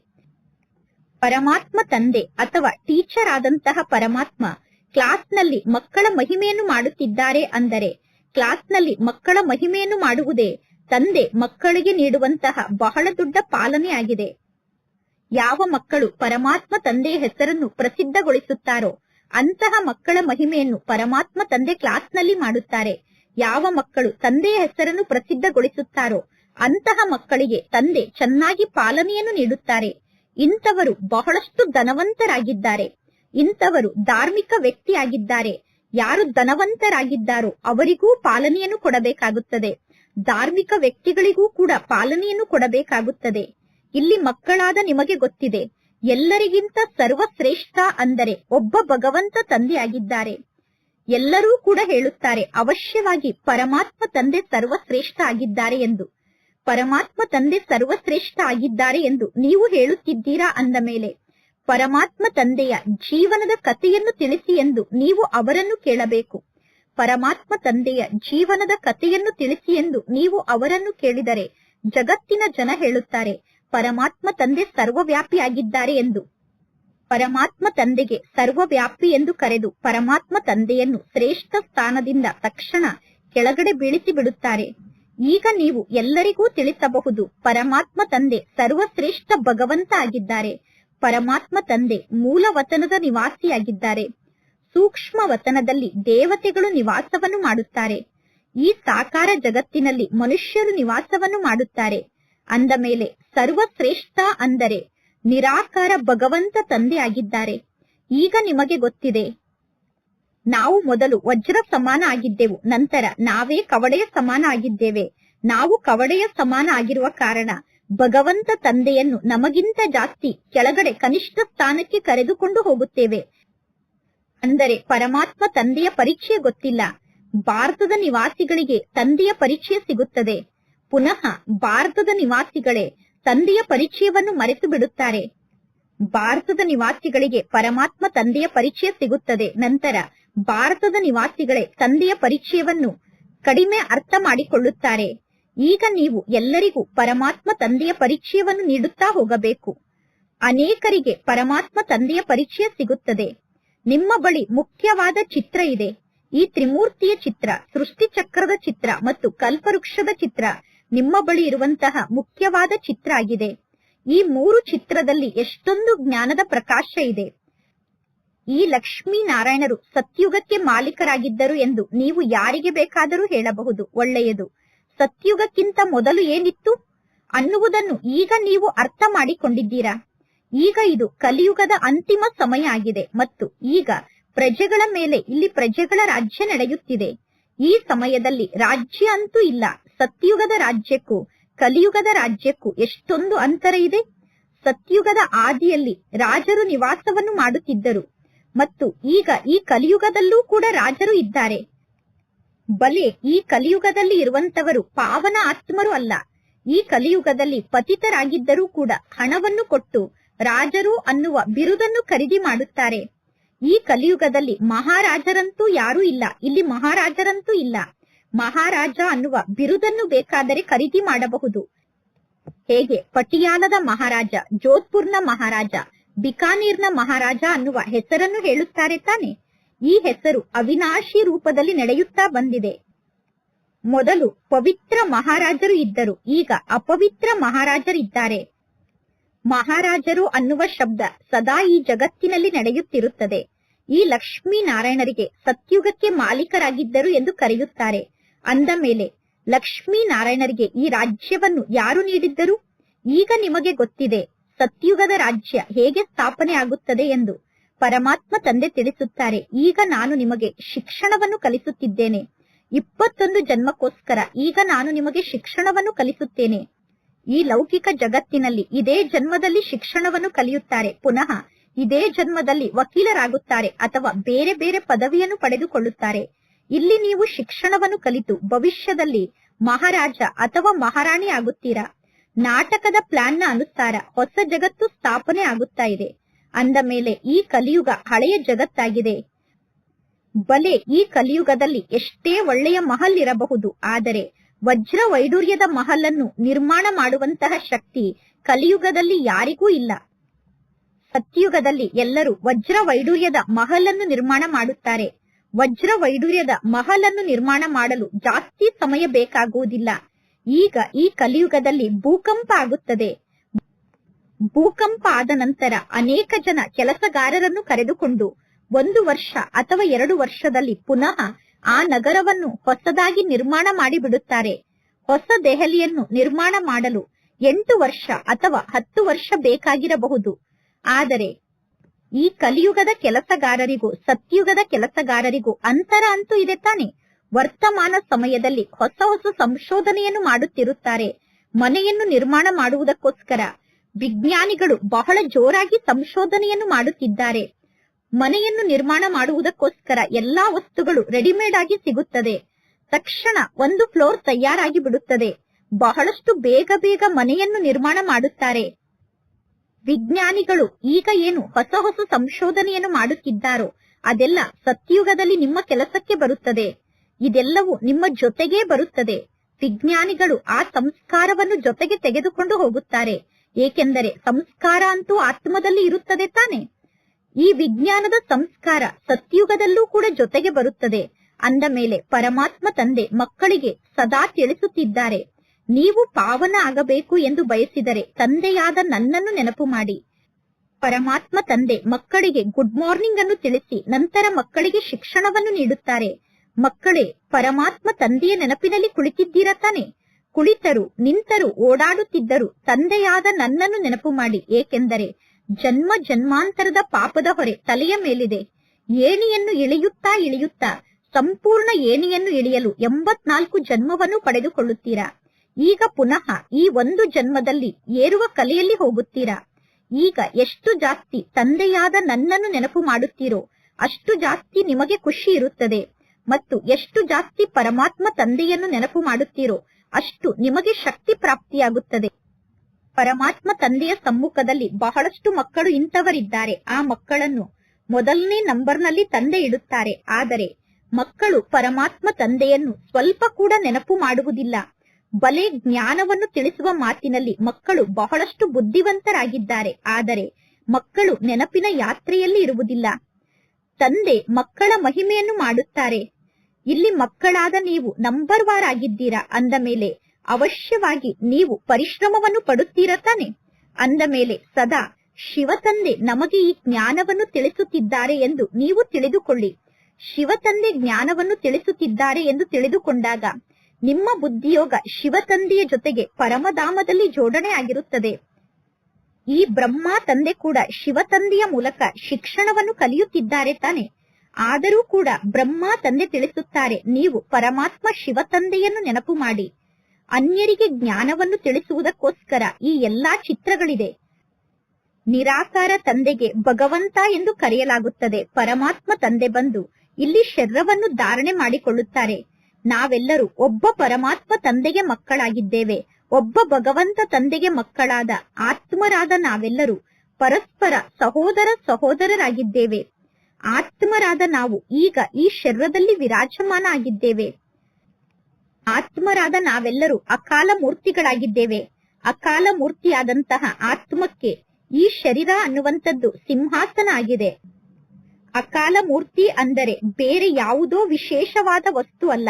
ಪರಮಾತ್ಮ ತಂದೆ ಅಥವಾ ಟೀಚರ್ ಆದಂತಹ ಪರಮಾತ್ಮ ಕ್ಲಾಸ್ನಲ್ಲಿ ಮಕ್ಕಳ ಮಹಿಮೆಯನ್ನು ಮಾಡುತ್ತಿದ್ದಾರೆ ಅಂದರೆ ಕ್ಲಾಸ್ನಲ್ಲಿ ಮಕ್ಕಳ ಮಹಿಮೆಯನ್ನು ಮಾಡುವುದೇ ತಂದೆ ಮಕ್ಕಳಿಗೆ ನೀಡುವಂತಹ ಬಹಳ ದೊಡ್ಡ ಪಾಲನೆ ಆಗಿದೆ. ಯಾವ ಮಕ್ಕಳು ಪರಮಾತ್ಮ ತಂದೆಯ ಹೆಸರನ್ನು ಪ್ರಸಿದ್ಧಗೊಳಿಸುತ್ತಾರೋ ಅಂತಹ ಮಕ್ಕಳ ಮಹಿಮೆಯನ್ನು ಪರಮಾತ್ಮ ತಂದೆ ಕ್ಲಾಸ್ನಲ್ಲಿ ಮಾಡುತ್ತಾರೆ. ಯಾವ ಮಕ್ಕಳು ತಂದೆಯ ಹೆಸರನ್ನು ಪ್ರಸಿದ್ಧಗೊಳಿಸುತ್ತಾರೋ ಅಂತಹ ಮಕ್ಕಳಿಗೆ ತಂದೆ ಚೆನ್ನಾಗಿ ಪಾಲನೆಯನ್ನು ನೀಡುತ್ತಾರೆ. ಇಂಥವರು ಬಹಳಷ್ಟು ಧನವಂತರಾಗಿದ್ದಾರೆ. ಇಂಥವರು ಧಾರ್ಮಿಕ ವ್ಯಕ್ತಿಯಾಗಿದ್ದಾರೆ. ಯಾರು ಧನವಂತರಾಗಿದ್ದಾರೋ ಅವರಿಗೂ ಪಾಲನೆಯನ್ನು ಕೊಡಬೇಕಾಗುತ್ತದೆ. ಧಾರ್ಮಿಕ ವ್ಯಕ್ತಿಗಳಿಗೂ ಕೂಡ ಪಾಲನೆಯನ್ನು ಕೊಡಬೇಕಾಗುತ್ತದೆ. ಇಲ್ಲಿ ಮಕ್ಕಳಾದ ನಿಮಗೆ ಗೊತ್ತಿದೆ. ಎಲ್ಲರಿಗಿಂತ ಸರ್ವಶ್ರೇಷ್ಠ ಅಂದರೆ ಒಬ್ಬ ಭಗವಂತ ತಂದೆಯಾಗಿದ್ದಾರೆ. ಎಲ್ಲರೂ ಕೂಡ ಹೇಳುತ್ತಾರೆ, ಅವಶ್ಯವಾಗಿ ಪರಮಾತ್ಮ ತಂದೆ ಸರ್ವಶ್ರೇಷ್ಠ ಆಗಿದ್ದಾರೆ ಎಂದು. ಪರಮಾತ್ಮ ತಂದೆ ಸರ್ವಶ್ರೇಷ್ಠ ಆಗಿದ್ದಾರೆ ಎಂದು ನೀವು ಹೇಳುತ್ತಿದ್ದೀರಾ ಅಂದ ಮೇಲೆ, ಪರಮಾತ್ಮ ತಂದೆಯ ಜೀವನದ ಕಥೆಯನ್ನು ತಿಳಿಸಿ ಎಂದು ನೀವು ಅವರನ್ನು ಕೇಳಬೇಕು. ಪರಮಾತ್ಮ ತಂದೆಯ ಜೀವನದ ಕಥೆಯನ್ನು ತಿಳಿಸಿ ಎಂದು ನೀವು ಅವರನ್ನು ಕೇಳಿದರೆ ಜಗತ್ತಿನ ಜನ ಹೇಳುತ್ತಾರೆ, ಪರಮಾತ್ಮ ತಂದೆ ಸರ್ವವ್ಯಾಪಿ ಆಗಿದ್ದಾರೆ ಎಂದು. ಪರಮಾತ್ಮ ತಂದೆಗೆ ಸರ್ವವ್ಯಾಪಿ ಎಂದು ಕರೆದು ಪರಮಾತ್ಮ ತಂದೆಯನ್ನು ಶ್ರೇಷ್ಠ ಸ್ಥಾನದಿಂದ ತಕ್ಷಣ ಕೆಳಗಡೆ ಬೀಳಿಸಿ ಬಿಡುತ್ತಾರೆ. ಈಗ ನೀವು ಎಲ್ಲರಿಗೂ ತಿಳಿಸಬಹುದು, ಪರಮಾತ್ಮ ತಂದೆ ಸರ್ವಶ್ರೇಷ್ಠ ಭಗವಂತ ಆಗಿದ್ದಾರೆ ಪರಮಾತ್ಮ ತಂದೆ ಮೂಲ ವತನದ ನಿವಾಸಿಯಾಗಿದ್ದಾರೆ. ಸೂಕ್ಷ್ಮ ವತನದಲ್ಲಿ ದೇವತೆಗಳು ನಿವಾಸವನ್ನು ಮಾಡುತ್ತಾರೆ. ಈ ಸಾಕಾರ ಜಗತ್ತಿನಲ್ಲಿ ಮನುಷ್ಯರು ನಿವಾಸವನ್ನು ಮಾಡುತ್ತಾರೆ. ಅಂದ ಮೇಲೆ ಸರ್ವಶ್ರೇಷ್ಠ ಅಂದರೆ ನಿರಾಕಾರ ಭಗವಂತ ತಂದೆ ಆಗಿದ್ದಾರೆ ಈಗ ನಿಮಗೆ ಗೊತ್ತಿದೆ ನಾವು ಮೊದಲು ವಜ್ರ ಸಮಾನ ಆಗಿದ್ದೆವು ನಂತರ ನಾವೇ ಕವಡೆಯ ಸಮಾನ ಆಗಿದ್ದೇವೆ ನಾವು ಕವಡೆಯ ಸಮಾನ ಆಗಿರುವ ಕಾರಣ ಭಗವಂತ ತಂದೆಯನ್ನು ನಮಗಿಂತ ಜಾಸ್ತಿ ಕೆಳಗಡೆ ಕನಿಷ್ಠ ಸ್ಥಾನಕ್ಕೆ ಕರೆದುಕೊಂಡು ಹೋಗುತ್ತೇವೆ. ಅಂದರೆ ಪರಮಾತ್ಮ ತಂದೆಯ ಪರೀಕ್ಷೆ ಗೊತ್ತಿಲ್ಲ. ಭಾರತದ ನಿವಾಸಿಗಳಿಗೆ ತಂದೆಯ ಪರೀಕ್ಷೆ ಸಿಗುತ್ತದೆ. ಪುನಃ ಭಾರತದ ನಿವಾಸಿಗಳೇ ತಂದೆಯ ಪರಿಚಯವನ್ನು ಮರೆತು ಬಿಡುತ್ತಾರೆ ಭಾರತದ ನಿವಾಸಿಗಳಿಗೆ ಪರಮಾತ್ಮ ತಂದೆಯ ಪರಿಚಯ ಸಿಗುತ್ತದೆ. ನಂತರ ಭಾರತದ ನಿವಾಸಿಗಳೇ ತಂದೆಯ ಪರಿಚಯವನ್ನು ಕಡಿಮೆ ಅರ್ಥ ಮಾಡಿಕೊಳ್ಳುತ್ತಾರೆ. ಈಗ ನೀವು ಎಲ್ಲರಿಗೂ ಪರಮಾತ್ಮ ತಂದೆಯ ಪರಿಚಯವನ್ನು ನೀಡುತ್ತಾ ಹೋಗಬೇಕು. ಅನೇಕರಿಗೆ ಪರಮಾತ್ಮ ತಂದೆಯ ಪರಿಚಯ ಸಿಗುತ್ತದೆ. ನಿಮ್ಮ ಬಳಿ ಮುಖ್ಯವಾದ ಚಿತ್ರ ಇದೆ. ಈ ತ್ರಿಮೂರ್ತಿಯ ಚಿತ್ರ, ಸೃಷ್ಟಿ ಚಕ್ರದ ಚಿತ್ರ ಮತ್ತು ಕಲ್ಪವೃಕ್ಷದ ಚಿತ್ರ ನಿಮ್ಮ ಬಳಿ ಇರುವಂತಹ ಮುಖ್ಯವಾದ ಚಿತ್ರ ಆಗಿದೆ. ಈ ಮೂರು ಚಿತ್ರದಲ್ಲಿ ಎಷ್ಟೊಂದು ಜ್ಞಾನದ ಪ್ರಕಾಶ ಇದೆ. ಈ ಲಕ್ಷ್ಮೀ ನಾರಾಯಣರು ಸತ್ಯುಗಕ್ಕೆ ಮಾಲೀಕರಾಗಿದ್ದರು ಎಂದು ನೀವು ಯಾರಿಗೆ ಬೇಕಾದರೂ ಹೇಳಬಹುದು. ಒಳ್ಳೆಯದು. ಸತ್ಯುಗಕ್ಕಿಂತ ಮೊದಲು ಏನಿತ್ತು? ಅನ್ನುವುದನ್ನು ಈಗ ನೀವು ಅರ್ಥ ಮಾಡಿಕೊಂಡಿದ್ದೀರಾ? ಈಗ ಇದು ಕಲಿಯುಗದ ಅಂತಿಮ ಸಮಯ ಆಗಿದೆ ಮತ್ತು ಈಗ ಪ್ರಜೆಗಳ ಮೇಲೆ ಇಲ್ಲಿ ಪ್ರಜೆಗಳ ರಾಜ್ಯ ನಡೆಯುತ್ತಿದೆ. ಈ ಸಮಯದಲ್ಲಿ ರಾಜ್ಯ ಅಂತೂ ಇಲ್ಲ, ಸತ್ಯುಗದ ರಾಜ್ಯಕ್ಕೂ, ಕಲಿಯುಗದ ರಾಜ್ಯಕ್ಕೂ ಎಷ್ಟೊಂದು ಅಂತರ ಇದೆ. ಸತ್ಯುಗದ ಆದಿಯಲ್ಲಿ ರಾಜರು ನಿವಾಸವನ್ನು ಮಾಡುತ್ತಿದ್ದರು. ಮತ್ತು ಈಗ ಈ ಕಲಿಯುಗದಲ್ಲೂ ಕೂಡ ರಾಜರು ಇದ್ದಾರೆ. ಬಲೆ, ಈ ಕಲಿಯುಗದಲ್ಲಿ ಇರುವಂತವರು ಪಾವನ ಆತ್ಮರು ಅಲ್ಲ. ಈ ಕಲಿಯುಗದಲ್ಲಿ ಪತಿತರಾಗಿದ್ದರೂ ಕೂಡ ಹಣವನ್ನು ಕೊಟ್ಟು ರಾಜರು ಅನ್ನುವ ಬಿರುದನ್ನು ಖರೀದಿ ಮಾಡುತ್ತಾರೆ. ಈ ಕಲಿಯುಗದಲ್ಲಿ ಮಹಾರಾಜರಂತೂ ಯಾರೂ ಇಲ್ಲ. ಇಲ್ಲಿ ಮಹಾರಾಜರಂತೂ ಇಲ್ಲ. ಮಹಾರಾಜ ಅನ್ನುವ ಬಿರುದನ್ನು ಬೇಕಾದರೆ ಖರೀದಿ ಮಾಡಬಹುದು. ಹೇಗೆ? ಪಟಿಯಾಲದ ಮಹಾರಾಜ, ಜೋಧ್ಪುರ್ನ ಮಹಾರಾಜ ಬಿಕಾನೀರ್ನ ಮಹಾರಾಜ ಅನ್ನುವ ಹೆಸರನ್ನು ಹೇಳುತ್ತಾರೆ ತಾನೆ. ಈ ಹೆಸರು ಅವಿನಾಶಿ ರೂಪದಲ್ಲಿ ನಡೆಯುತ್ತಾ ಬಂದಿದೆ. ಮೊದಲು ಪವಿತ್ರ ಮಹಾರಾಜರು ಇದ್ದರು, ಈಗ ಅಪವಿತ್ರ ಮಹಾರಾಜರಿದ್ದಾರೆ. ಮಹಾರಾಜರು ಅನ್ನುವ ಶಬ್ದ ಸದಾ ಈ ಜಗತ್ತಿನಲ್ಲಿ ನಡೆಯುತ್ತಿರುತ್ತದೆ. ಈ ಲಕ್ಷ್ಮೀ ನಾರಾಯಣರಿಗೆ ಸತ್ಯುಗಕ್ಕೆ ಮಾಲೀಕರಾಗಿದ್ದರು ಎಂದು ಕರೆಯುತ್ತಾರೆ. ಅಂದ ಮೇಲೆ ಲಕ್ಷ್ಮೀ ನಾರಾಯಣರಿಗೆ ಈ ರಾಜ್ಯವನ್ನು ಯಾರು ನೀಡಿದ್ದರು? ಈಗ ನಿಮಗೆ ಗೊತ್ತಿದೆ. ಸತ್ಯುಗದ ರಾಜ್ಯ ಹೇಗೆ ಸ್ಥಾಪನೆ ಆಗುತ್ತದೆ ಎಂದು ಪರಮಾತ್ಮ ತಂದೆ ತಿಳಿಸುತ್ತಾರೆ. ಈಗ ನಾನು ನಿಮಗೆ ಶಿಕ್ಷಣವನ್ನು ಕಲಿಸುತ್ತಿದ್ದೇನೆ. ಇಪ್ಪತ್ತೊಂದು ಜನ್ಮಕ್ಕೋಸ್ಕರ ಈಗ ನಾನು ನಿಮಗೆ ಶಿಕ್ಷಣವನ್ನು ಕಲಿಸುತ್ತೇನೆ. ಈ ಲೌಕಿಕ ಜಗತ್ತಿನಲ್ಲಿ ಇದೇ ಜನ್ಮದಲ್ಲಿ ಶಿಕ್ಷಣವನ್ನು ಕಲಿಯುತ್ತಾರೆ. ಪುನಃ ಇದೇ ಜನ್ಮದಲ್ಲಿ ವಕೀಲರಾಗುತ್ತಾರೆ ಅಥವಾ ಬೇರೆ ಬೇರೆ ಪದವಿಯನ್ನು ಪಡೆದುಕೊಳ್ಳುತ್ತಾರೆ. ಇಲ್ಲಿ ನೀವು ಶಿಕ್ಷಣವನ್ನು ಕಲಿತು ಭವಿಷ್ಯದಲ್ಲಿ ಮಹಾರಾಜ ಅಥವಾ ಮಹಾರಾಣಿ ಆಗುತ್ತೀರಾ? ನಾಟಕದ ಪ್ಲಾನ್ನ ಅನುಸಾರ ಹೊಸ ಜಗತ್ತು ಸ್ಥಾಪನೆ ಆಗುತ್ತಾ ಇದೆ. ಅಂದ ಮೇಲೆ ಈ ಕಲಿಯುಗ ಹಳೆಯ ಜಗತ್ತಾಗಿದೆ. ಬಲೆ ಈ ಕಲಿಯುಗದಲ್ಲಿ ಎಷ್ಟೇ ಒಳ್ಳೆಯ ಮಹಲ್ ಇರಬಹುದು, ಆದರೆ ವಜ್ರ ವೈಡೂರ್ಯದ ಮಹಲನ್ನು ನಿರ್ಮಾಣ ಮಾಡುವಂತಹ ಶಕ್ತಿ ಕಲಿಯುಗದಲ್ಲಿ ಯಾರಿಗೂ ಇಲ್ಲ. ಸತ್ಯುಗದಲ್ಲಿ ಎಲ್ಲರೂ ವಜ್ರ ವೈಡೂರ್ಯದ ಮಹಲನ್ನು ನಿರ್ಮಾಣ ಮಾಡುತ್ತಾರೆ. ವಜ್ರ ವೈಡೂರ್ಯದ ಮಹಲನ್ನು ನಿರ್ಮಾಣ ಮಾಡಲು ಜಾಸ್ತಿ ಸಮಯ ಬೇಕಾಗುವುದಿಲ್ಲ. ಈಗ ಈ ಕಲಿಯುಗದಲ್ಲಿ ಭೂಕಂಪ ಆಗುತ್ತದೆ. ಭೂಕಂಪ ಆದ ನಂತರ ಅನೇಕ ಜನ ಕೆಲಸಗಾರರನ್ನು ಕರೆದುಕೊಂಡು ಒಂದು ವರ್ಷ ಅಥವಾ ಎರಡು ವರ್ಷದಲ್ಲಿ ಪುನಃ ಆ ನಗರವನ್ನು ಹೊಸದಾಗಿ ನಿರ್ಮಾಣ ಮಾಡಿಬಿಡುತ್ತಾರೆ. ಹೊಸ ದೆಹಲಿಯನ್ನು ನಿರ್ಮಾಣ ಮಾಡಲು ಎಂಟು ವರ್ಷ ಅಥವಾ ಹತ್ತು ವರ್ಷ ಬೇಕಾಗಿರಬಹುದು. ಆದರೆ ಈ ಕಲಿಯುಗದ ಕೆಲಸಗಾರರಿಗೂ ಸತ್ಯುಗದ ಕೆಲಸಗಾರರಿಗೂ ಅಂತರ ಅಂತೂ ಇದೆ ತಾನೆ. ವರ್ತಮಾನ ಸಮಯದಲ್ಲಿ ಹೊಸ ಹೊಸ ಸಂಶೋಧನೆಯನ್ನು ಮಾಡುತ್ತಿರುತ್ತಾರೆ. ಮನೆಯನ್ನು ನಿರ್ಮಾಣ ಮಾಡುವುದಕ್ಕೋಸ್ಕರ ವಿಜ್ಞಾನಿಗಳು ಬಹಳ ಜೋರಾಗಿ ಸಂಶೋಧನೆಯನ್ನು ಮಾಡುತ್ತಿದ್ದಾರೆ. ಮನೆಯನ್ನು ನಿರ್ಮಾಣ ಮಾಡುವುದಕ್ಕೋಸ್ಕರ ಎಲ್ಲಾ ವಸ್ತುಗಳು ರೆಡಿಮೇಡ್ ಆಗಿ ಸಿಗುತ್ತದೆ. ತಕ್ಷಣ ಒಂದು ಫ್ಲೋರ್ ತಯಾರಾಗಿ ಬಿಡುತ್ತದೆ. ಬಹಳಷ್ಟು ಬೇಗ ಬೇಗ ಮನೆಯನ್ನು ನಿರ್ಮಾಣ ಮಾಡುತ್ತಾರೆ. ವಿಜ್ಞಾನಿಗಳು ಈಗ ಏನು ಹೊಸ ಹೊಸ ಸಂಶೋಧನೆಯನ್ನು ಮಾಡುತ್ತಿದ್ದಾರೋ ಅದೆಲ್ಲ ಸತ್ಯುಗದಲ್ಲಿ ನಿಮ್ಮ ಕೆಲಸಕ್ಕೆ ಬರುತ್ತದೆ. ಇದೆಲ್ಲವೂ ನಿಮ್ಮ ಜೊತೆಗೇ ಬರುತ್ತದೆ. ವಿಜ್ಞಾನಿಗಳು ಆ ಸಂಸ್ಕಾರವನ್ನು ಜೊತೆಗೆ ತೆಗೆದುಕೊಂಡು ಹೋಗುತ್ತಾರೆ. ಏಕೆಂದರೆ ಸಂಸ್ಕಾರ ಅಂತೂ ಆತ್ಮದಲ್ಲಿ ಇರುತ್ತದೆ ತಾನೆ? ಈ ವಿಜ್ಞಾನದ ಸಂಸ್ಕಾರ ಸತ್ಯುಗದಲ್ಲೂ ಕೂಡ ಜೊತೆಗೆ ಬರುತ್ತದೆ. ಅಂದ ಮೇಲೆ ಪರಮಾತ್ಮ ತಂದೆ ಮಕ್ಕಳಿಗೆ ಸದಾ ತಿಳಿಸುತ್ತಿದ್ದಾರೆ. ನೀವು ಪಾವನ ಆಗಬೇಕು ಎಂದು ಬಯಸಿದರೆ ತಂದೆಯಾದ ನನ್ನನ್ನು ನೆನಪು ಮಾಡಿ. ಪರಮಾತ್ಮ ತಂದೆ ಮಕ್ಕಳಿಗೆ ಗುಡ್ ಮಾರ್ನಿಂಗ್ ಅನ್ನು ತಿಳಿಸಿ ನಂತರ ಮಕ್ಕಳಿಗೆ ಶಿಕ್ಷಣವನ್ನು ನೀಡುತ್ತಾರೆ. ಮಕ್ಕಳೇ, ಪರಮಾತ್ಮ ತಂದೆಯ ನೆನಪಿನಲ್ಲಿ ಕುಳಿತಿದ್ದೀರ ತಾನೆ? ಕುಳಿತರು, ನಿಂತರು, ಓಡಾಡುತ್ತಿದ್ದರು, ತಂದೆಯಾದ ನನ್ನನ್ನು ನೆನಪು ಮಾಡಿ, ಏಕೆಂದರೆ ಜನ್ಮ ಜನ್ಮಾಂತರದ ಪಾಪದ ಹೊರೆ ತಲೆಯ ಮೇಲಿದೆ. ಏಣಿಯನ್ನು ಇಳಿಯುತ್ತಾ ಇಳಿಯುತ್ತಾ, ಸಂಪೂರ್ಣ ಏಣಿಯನ್ನು ಇಳಿಯಲು ಎಂಬತ್ನಾಲ್ಕು ಜನ್ಮವನ್ನು ಪಡೆದುಕೊಳ್ಳುತ್ತೀರಾ? ಈಗ ಪುನಃ ಈ ಒಂದು ಜನ್ಮದಲ್ಲಿ ಏರುವ ಕಲೆಯಲ್ಲಿ ಹೋಗುತ್ತೀರಾ? ಈಗ ಎಷ್ಟು ಜಾಸ್ತಿ ತಂದೆಯಾದ ನನ್ನನ್ನು ನೆನಪು ಮಾಡುತ್ತೀರೋ, ಅಷ್ಟು ಜಾಸ್ತಿ ನಿಮಗೆ ಖುಷಿ ಇರುತ್ತದೆ. ಮತ್ತು ಎಷ್ಟು ಜಾಸ್ತಿ ಪರಮಾತ್ಮ ತಂದೆಯನ್ನು ನೆನಪು ಮಾಡುತ್ತೀರೋ ಅಷ್ಟು ನಿಮಗೆ ಶಕ್ತಿ ಪ್ರಾಪ್ತಿಯಾಗುತ್ತದೆ. ಪರಮಾತ್ಮ ತಂದೆಯ ಸಮ್ಮುಖದಲ್ಲಿ ಬಹಳಷ್ಟು ಮಕ್ಕಳು ಇಂಥವರಿದ್ದಾರೆ. ಆ ಮಕ್ಕಳನ್ನು ಮೊದಲನೇ ನಂಬರ್ನಲ್ಲಿ ತಂದೆ ಇಡುತ್ತಾರೆ. ಆದರೆ ಮಕ್ಕಳು ಪರಮಾತ್ಮ ತಂದೆಯನ್ನು ಸ್ವಲ್ಪ ಕೂಡ ನೆನಪು ಮಾಡುವುದಿಲ್ಲ. ಬಲೆ ಜ್ಞಾನವನ್ನು ತಿಳಿಸುವ ಮಾತಿನಲ್ಲಿ ಮಕ್ಕಳು ಬಹಳಷ್ಟು ಬುದ್ಧಿವಂತರಾಗಿದ್ದಾರೆ. ಆದರೆ ಮಕ್ಕಳು ನೆನಪಿನ ಯಾತ್ರೆಯಲ್ಲಿ ಇರುವುದಿಲ್ಲ. ತಂದೆ ಮಕ್ಕಳ ಮಹಿಮೆಯನ್ನು ಮಾಡುತ್ತಾರೆ. ಇಲ್ಲಿ ಮಕ್ಕಳಾದ ನೀವು ನಂಬರ್ ವಾರ್ ಆಗಿದ್ದೀರಾ? ಅಂದ ಮೇಲೆ, ಅವಶ್ಯವಾಗಿ ನೀವು ಪರಿಶ್ರಮವನ್ನು ಪಡುತ್ತೀರ ತಾನೆ? ಅಂದ ಮೇಲೆ, ಸದಾ ಶಿವತಂದೆ ನಮಗೆ ಈ ಜ್ಞಾನವನ್ನು ತಿಳಿಸುತ್ತಿದ್ದಾರೆ ಎಂದು ನೀವು ತಿಳಿದುಕೊಳ್ಳಿ. ಶಿವತಂದೆ ಜ್ಞಾನವನ್ನು ತಿಳಿಸುತ್ತಿದ್ದಾರೆ ಎಂದು ತಿಳಿದುಕೊಂಡಾಗ, ನಿಮ್ಮ ಬುದ್ಧಿಯೋಗ ಶಿವತಂದೆಯ ಜೊತೆಗೆ ಪರಮಧಾಮದಲ್ಲಿ ಜೋಡಣೆ ಆಗಿರುತ್ತದೆ. ಈ ಬ್ರಹ್ಮ ತಂದೆ ಕೂಡ ಶಿವತಂದೆಯ ಮೂಲಕ ಶಿಕ್ಷಣವನ್ನು ಕಲಿಯುತ್ತಿದ್ದಾರೆ ತಾನೆ. ಆದರೂ ಕೂಡ ಬ್ರಹ್ಮ ತಂದೆ ತಿಳಿಸುತ್ತಾರೆ, ನೀವು ಪರಮಾತ್ಮ ಶಿವ ತಂದೆಯನ್ನು ನೆನಪು ಮಾಡಿ. ಅನ್ಯರಿಗೆ ಜ್ಞಾನವನ್ನು ತಿಳಿಸುವುದಕ್ಕೋಸ್ಕರ ಈ ಎಲ್ಲಾ ಚಿತ್ರಗಳಿದೆ. ನಿರಾಕಾರ ತಂದೆಗೆ ಭಗವಂತ ಎಂದು ಕರೆಯಲಾಗುತ್ತದೆ, ಪರಮಾತ್ಮ ತಂದೆ ಬಂದು ಇಲ್ಲಿ ಶರೀರವನ್ನು ಧಾರಣೆ ಮಾಡಿಕೊಳ್ಳುತ್ತಾರೆ. ನಾವೆಲ್ಲರೂ ಒಬ್ಬ ಪರಮಾತ್ಮ ತಂದೆಗೆ ಮಕ್ಕಳಾಗಿದ್ದೇವೆ, ಒಬ್ಬ ಭಗವಂತ ತಂದೆಗೆ ಮಕ್ಕಳಾದ ಆತ್ಮರಾದ ನಾವೆಲ್ಲರೂ ಪರಸ್ಪರ ಸಹೋದರ ಸಹೋದರರಾಗಿದ್ದೇವೆ. ಆತ್ಮರಾದ ನಾವು ಈಗ ಈ ಶರೀರದಲ್ಲಿ ವಿರಾಜಮಾನ ಆಗಿದ್ದೇವೆ ಆತ್ಮರಾದ ನಾವೆಲ್ಲರೂ ಅಕಾಲ ಮೂರ್ತಿಗಳಾಗಿದ್ದೇವೆ. ಅಕಾಲ ಮೂರ್ತಿಯಾದಂತಹ ಆತ್ಮಕ್ಕೆ ಈ ಶರೀರ ಅನ್ನುವಂಥದ್ದು ಸಿಂಹಾಸನ ಆಗಿದೆ ಅಕಾಲ ಮೂರ್ತಿ ಅಂದರೆ ಬೇರೆ ಯಾವುದೋ ವಿಶೇಷವಾದ ವಸ್ತು ಅಲ್ಲ.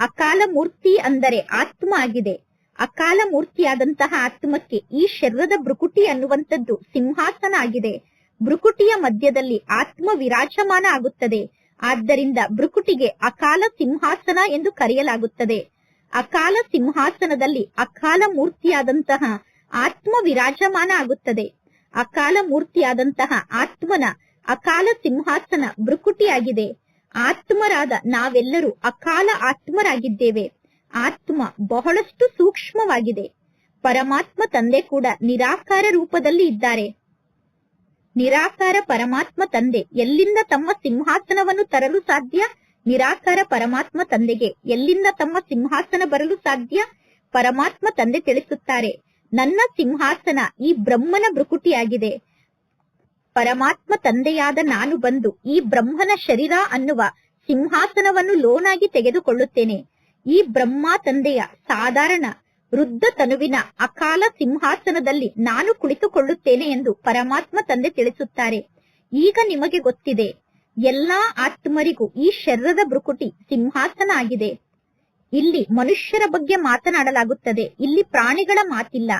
ಅಕಾಲ ಮೂರ್ತಿ ಅಂದರೆ ಆತ್ಮ ಆಗಿದೆ. ಅಕಾಲ ಮೂರ್ತಿಯಾದಂತಹ ಆತ್ಮಕ್ಕೆ ಈ ಶರೀರದ ಭ್ರುಕುಟಿ ಅನ್ನುವಂಥದ್ದು ಸಿಂಹಾಸನ ಆಗಿದೆ. ಭ್ರುಕುಟಿಯ ಮಧ್ಯದಲ್ಲಿ ಆತ್ಮ ವಿರಾಜಮಾನ ಆಗುತ್ತದೆ. ಆದ್ದರಿಂದ ಭ್ರುಕುಟಿಗೆ ಅಕಾಲ ಸಿಂಹಾಸನ ಎಂದು ಕರೆಯಲಾಗುತ್ತದೆ. ಅಕಾಲ ಸಿಂಹಾಸನದಲ್ಲಿ ಅಕಾಲ ಮೂರ್ತಿಯಾದಂತಹ ಆತ್ಮ ವಿರಾಜಮಾನ ಆಗುತ್ತದೆ. ಅಕಾಲ ಮೂರ್ತಿಯಾದಂತಹ ಆತ್ಮನ ಅಕಾಲ ಸಿಂಹಾಸನ ಭ್ರುಕುಟಿಯಾಗಿದೆ ಆತ್ಮರಾದ ನಾವೆಲ್ಲರೂ ಅಕಾಲ ಆತ್ಮರಾಗಿದ್ದೇವೆ. ಆತ್ಮ ಬಹಳಷ್ಟು ಸೂಕ್ಷ್ಮವಾಗಿದೆ. ಪರಮಾತ್ಮ ತಂದೆ ಕೂಡ ನಿರಾಕಾರ ರೂಪದಲ್ಲಿ ಇದ್ದಾರೆ. ನಿರಾಕಾರ ಪರಮಾತ್ಮ ತಂದೆ. ಎಲ್ಲಿಂದ ತಮ್ಮ ಸಿಂಹಾಸನವನ್ನು ತರಲು ಸಾಧ್ಯ? ನಿರಾಕಾರ ಪರಮಾತ್ಮ ತಂದೆಗೆ. ಎಲ್ಲಿಂದ ತಮ್ಮ ಸಿಂಹಾಸನ ಬರಲು ಸಾಧ್ಯ? ಪರಮಾತ್ಮ ತಂದೆ ತಿಳಿಸುತ್ತಾರೆ. ನನ್ನ ಸಿಂಹಾಸನ ಈ ಬ್ರಹ್ಮನ ಭ್ರುಕುಟಿಯಾಗಿದೆ ಪರಮಾತ್ಮ ತಂದೆಯಾದ ನಾನು ಬಂದು ಈ ಬ್ರಹ್ಮನ ಶರೀರ ಅನ್ನುವ ಸಿಂಹಾಸನವನ್ನು ಲೋನಾಗಿ ತೆಗೆದುಕೊಳ್ಳುತ್ತೇನೆ. ಈ ಬ್ರಹ್ಮ ತಂದೆಯ ಸಾಧಾರಣ ವೃದ್ಧ ತನುವಿನ ಅಕಾಲ ಸಿಂಹಾಸನದಲ್ಲಿ ನಾನು ಕುಳಿತುಕೊಳ್ಳುತ್ತೇನೆ ಎಂದು ಪರಮಾತ್ಮ ತಂದೆ ತಿಳಿಸುತ್ತಾರೆ. ಈಗ ನಿಮಗೆ ಗೊತ್ತಿದೆ, ಎಲ್ಲಾ ಆತ್ಮರಿಗೂ ಈ ಶರೀರದ ಭ್ರುಕುಟಿ ಸಿಂಹಾಸನ ಆಗಿದೆ. ಇಲ್ಲಿ ಮನುಷ್ಯರ ಬಗ್ಗೆ ಮಾತನಾಡಲಾಗುತ್ತದೆ, ಇಲ್ಲಿ ಪ್ರಾಣಿಗಳ ಮಾತಿಲ್ಲ.